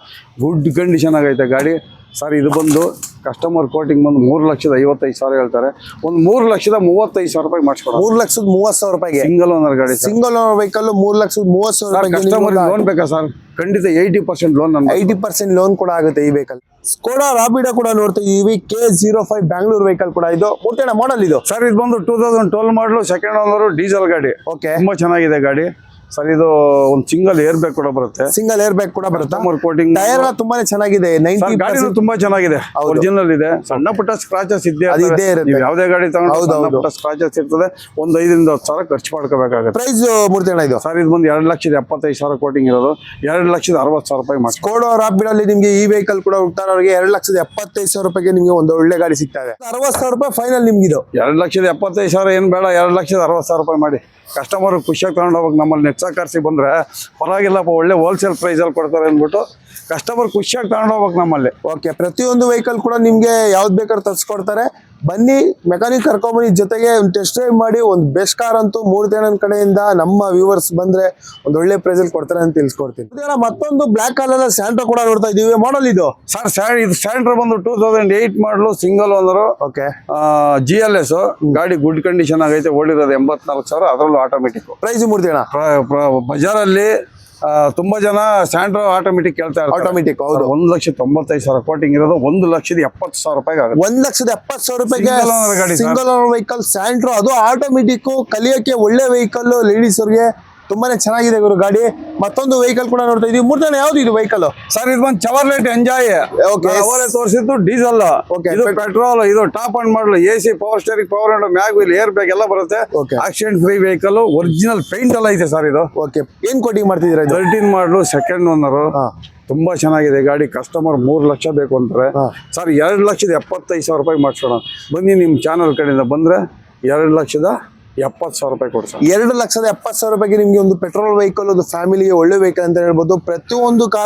A: ಗುಡ್ ಕಂಡೀಷನ್ ಆಗೈತೆ ಗಾಡಿ. ಸರ್ ಇದು ಬಂದು ಕಸ್ಟಮರ್ ಕೋಟಿಂಗ್ ಬಂದು ಮೂರು ಲಕ್ಷದ ಐವತ್ತೈದು ಸಾವಿರ ಹೇಳ್ತಾರೆ. ಒಂದು ಮೂರು ಲಕ್ಷದ ಮೂವತ್ತೈದು ಸಾವಿರ ರೂಪಾಯಿ ಮಾಡಿಸ್ಕೊಡ
B: ಮೂರು ಲಕ್ಷದ ಮೂವತ್ತು ಸಾವಿರ ರೂಪಾಯಿಗೆ?
A: ಸಿಂಗಲ್ ಓನರ್ ಗಾಡಿ
B: ಸಿಂಗಲ್ ಓನರ್ ವೆಹಿಕಲ್ ಮೂರು ಲಕ್ಷದ ಮೂವತ್ತು ಸಾವಿರ
A: ಕಸ್ಟಮರ್ ಲೋನ್ ಬೇಕಾ ಸರ್ ಖಂಡಿತ eighty percent loan
B: eighty percent loan ಕೂಡ ಆಗುತ್ತೆ ಈ ವೆಹಿಕಲ್ ಸ್ಕೋಡಾ ರಾಬಿಡಾ ಕೂಡ ನೋಡ್ತಾ ಇದೀವಿ K zero five Bangalore vehicle ಕೂಡ ಇದು. ಮೂರ್ತಿನ ಮಾಡಲ್ ಇದು.
A: ಸರ್ ಇದು ಬಂದು two thousand twelve model second owner diesel ಗಾಡಿ.
B: ಓಕೆ
A: ತುಂಬಾ ಚೆನ್ನಾಗಿದೆ ಗಾಡಿ. ಸರ್ ಇದು ಒಂದು ಸಿಂಗಲ್ ಏರ್ ಬ್ಯಾಗ್ ಕೂಡ ಬರುತ್ತೆ.
B: ಸಿಂಗಲ್ ಏರ್ ಬ್ಯಾಗ್ ಕೂಡ ಬರುತ್ತೆ?
A: ಕೋಟಿಂಗ್
B: ಟೈರ್ ಎಲ್ಲ ತುಂಬಾನೇ ಚೆನ್ನಾಗಿದೆ ನೈಂಟಿ
A: ಗಾಡಿ ತುಂಬಾ ಚೆನ್ನಾಗಿದೆ. ಒರಿಜಿನಲ್ ಇದೆ. ಸಣ್ಣ ಪುಟ್ಟ ಸ್ಕ್ರಾಚಸ್ ಇದ್ದೇ
B: ಇದ್ದೇ. ಇರುತ್ತೆ.
A: ನೀವು ಯಾವುದೇ ಗಾಡಿ ತಗೊಂಡು
B: ಹೌದು,
A: ಪುಟ್ಟ ಸ್ಕ್ರಾಚಸ್ ಇರ್ತದೆ. ಒಂದು ಐದರಿಂದ ಹತ್ತು ಸಾವಿರ ಖರ್ಚು ಮಾಡ್ಕೋಬೇಕಾಗುತ್ತೆ.
B: ಪ್ರೈಸ್ ಮೂರ್ತಿ ಅಣ್ಣ ಇದು?
A: ಸರ್ ಇದು ಬಂದು ಎರಡು ಲಕ್ಷದ ಎಪ್ಪತ್ತೈದು ಸಾವಿರ ಕೋಟಿಂಗ್ ಇರೋದು. ಎರಡು ಲಕ್ಷದ ಅರವತ್ತು ಸಾವಿರ ರೂಪಾಯಿ ಮಾಡಿ
B: ಕೋಡೋ ರಾಪಿಡಲ್ಲಿ ನಿಮ್ಗೆ ಈ ವೆಹಿಕಲ್ ಕೂಡ ಹುಡ್ತಾರವ್ರಿಗೆ ಎರಡು ಲಕ್ಷದ ಎಪ್ಪತ್ತೈದು ಸಾವಿರ ರೂಪಾಯಿಗೆ ನಿಮ್ಗೆ ಒಂದು ಒಳ್ಳೆ ಗಾಡಿ ಸಿಗ್ತಾ ಇದೆ. ಅರವತ್ತು ಸಾವಿರ ರೂಪಾಯಿ ಫೈನಲ್ ನಿಮ್ಗೆ ಇದು
A: ಎರಡು ಲಕ್ಷದ ಎಪ್ಪತ್ತೈದು ಸಾವಿರ ಏನು ಬೇಡ ಎರಡು ಲಕ್ಷದ ಅರವತ್ತು ಸಾವಿರ ರೂಪಾಯಿ ಮಾಡಿ. ಕಸ್ಟಮರ್ ಖುಷಿಯಾಗಿ ತಗೊಂಡು ಹೋಗ್ಬೇಕು ನಮ್ಮಲ್ಲಿ ನೆಟ್ ಬಂದರೆ ಪರವಾಗಿಲ್ಲಪ್ಪ ಒಳ್ಳೆ ಹೋಲ್ಸೇಲ್ ಪ್ರೈಸಲ್ಲಿ ಕೊಡ್ತಾರೆ ಅಂದ್ಬಿಟ್ಟು ಕಸ್ಟಮರ್ ಖುಷಿಯಾಗಿ ತಗೊಂಡು ಹೋಗ್ಬೇಕು ನಮ್ಮಲ್ಲಿ.
B: ಓಕೆ ಪ್ರತಿಯೊಂದು ವೆಹಿಕಲ್ ಕೂಡ ನಿಮಗೆ ಯಾವ್ದು ಬೇಕಾದ್ರೂ ತರಿಸ್ಕೊಡ್ತಾರೆ. ಬನ್ನಿ ಮೆಕ್ಯಾನಿಕ್ ಕರ್ಕೊಂಬನ್ನಿ ಜೊತೆಗೆ ಒಂದು ಟೆಸ್ಟ್ ಡ್ರೈವ್ ಮಾಡಿ ಒಂದು ಬೆಸ್ಟ್ ಕಾರ್ ಅಂತೂ ಮೂರು ದಿನ ಕಡೆಯಿಂದ ನಮ್ಮ ವ್ಯೂವರ್ಸ್ ಬಂದ್ರೆ ಒಂದು ಒಳ್ಳೆ ಪ್ರೈಸಲ್ಲಿ ಕೊಡ್ತಾರೆ ಅಂತ ತಿಳಿಸ್ಕೊಡ್ತೀನಿ. ಮತ್ತೊಂದು ಬ್ಲಾಕ್ ಕಲರ್ ಸ್ಯಾಂಟ್ರೋ ಕೂಡ ನೋಡ್ತಾ ಇದೀವಿ. ಮಾಡಲ್ ಇದು.
A: ಸರ್ ಸ್ಯಾಂಡ್ ಇದು ಸ್ಯಾಂಡ್ರ್ ಬಂದು two thousand eight model single owner
B: okay
A: G L S ಗಾಡಿ ಗುಡ್ ಕಂಡೀಷನ್ ಆಗೈತೆ ಓಡಿರೋದು ಎಂಬತ್ನಾಲ್ಕು ಸಾವಿರ ಅದರಲ್ಲೂ ಆಟೋಮೆಟಿಕ್
B: ಪ್ರೈಸ್ ಅಣ್ಣ
A: ಬಜಾರಲ್ಲಿ ತುಂಬಾ ಜನ ಸ್ಯಾಂಡ್ರೋ ಆಟೋಮೆಟಿಕ್ ಕೇಳ್ತಾ ಇರ್ತಾರೆ.
B: ಆಟೋಮೆಟಿಕ್ ಹೌದು.
A: ಒಂದ್ ಲಕ್ಷ ತೊಂಬತ್ತೈದು ಸಾವಿರ ಕೋಟಿಂಗ್ ಇರೋದು ಒಂದು ಲಕ್ಷದ ಎಪ್ಪತ್ತು ಸಾವಿರ ರೂಪಾಯಿ ಆಗುತ್ತೆ.
B: ಒಂದ್ ಲಕ್ಷದ ಎಪ್ಪತ್ತು ಸಾವಿರ ರೂಪಾಯಿಗೆ
A: sir.
B: Single owner vehicle Santro ಅದು ಆಟೋಮೆಟಿಕ್ ಕಲಿಯೋಕೆ ಒಳ್ಳೆ ವೆಹಿಕಲ್ ಲೇಡೀಸ್ ಅವ್ರಿಗೆ. ತುಂಬಾನೇ ಚೆನ್ನಾಗಿದೆ ಗುರು ಗಾಡಿ. ಮತ್ತೊಂದು ವೆಹಿಕಲ್ ಕೂಡ ನೋಡ್ತಾ ಇದೀವಿ. ಮೂರ್ತಿ ಅಣ್ಣ ಯಾವ್ದು ಇದು ವೆಹಿಕಲ್
A: ಸರ್ ಇದು ಬಂದು ಚವರ್ಲೆಟ್ ಎಂಜಾಯ್. ಅವರೇ ತೋರಿಸಿದ್ದು ಡೀಸೆಲ್. ಇದು ಪೆಟ್ರೋಲ್ ಇದು top end model A C power steering power and mag wheel air bag ಎಲ್ಲ ಬರುತ್ತೆ. Accident free vehicle original paint ಎಲ್ಲ ಇದೆ ಸರ್ ಇದು.
B: ಓಕೆ ಏನ್ ಕೋಟಿಂಗ್ ಮಾಡ್ತಿದ್ದೀರಾ
A: ತರ್ಟೀನ್ ಮಾಡಲು ಸೆಕೆಂಡ್ ಓನರ್. ತುಂಬಾ ಚೆನ್ನಾಗಿದೆ ಗಾಡಿ. ಕಸ್ಟಮರ್ ಮೂರು ಲಕ್ಷ ಬೇಕು ಅಂತಾರೆ. ಸರ್ ಎರಡು ಲಕ್ಷದ ಎಪ್ಪತ್ತೈದು ಸಾವಿರ ರೂಪಾಯಿ ಮಾಡಿಸೋಣ. ಬನ್ನಿ ನಿಮ್ಮ ಚಾನಲ್ ಕಡೆಯಿಂದ ಬಂದ್ರೆ ಎರಡು ಲಕ್ಷದ ಎಪ್ಪತ್ತು ಸಾವಿರ ರೂಪಾಯಿ ಕೊಡ್ಸ
B: ಎರಡು ಲಕ್ಷದ ಎಪ್ಪತ್ತು ಸಾವಿರ ರೂಪಾಯಿಗೆ ನಿಮಗೆ ಒಂದು ಪೆಟ್ರೋಲ್ ವೆಹಿಕಲ್ ಒಂದು ಫ್ಯಾಮಿಲಿಗೆ ಒಳ್ಳೆ ವೆಹಿಕಲ್ ಅಂತ ಹೇಳ್ಬೋದು. ಪ್ರತಿಯೊಂದು ಕಾರ್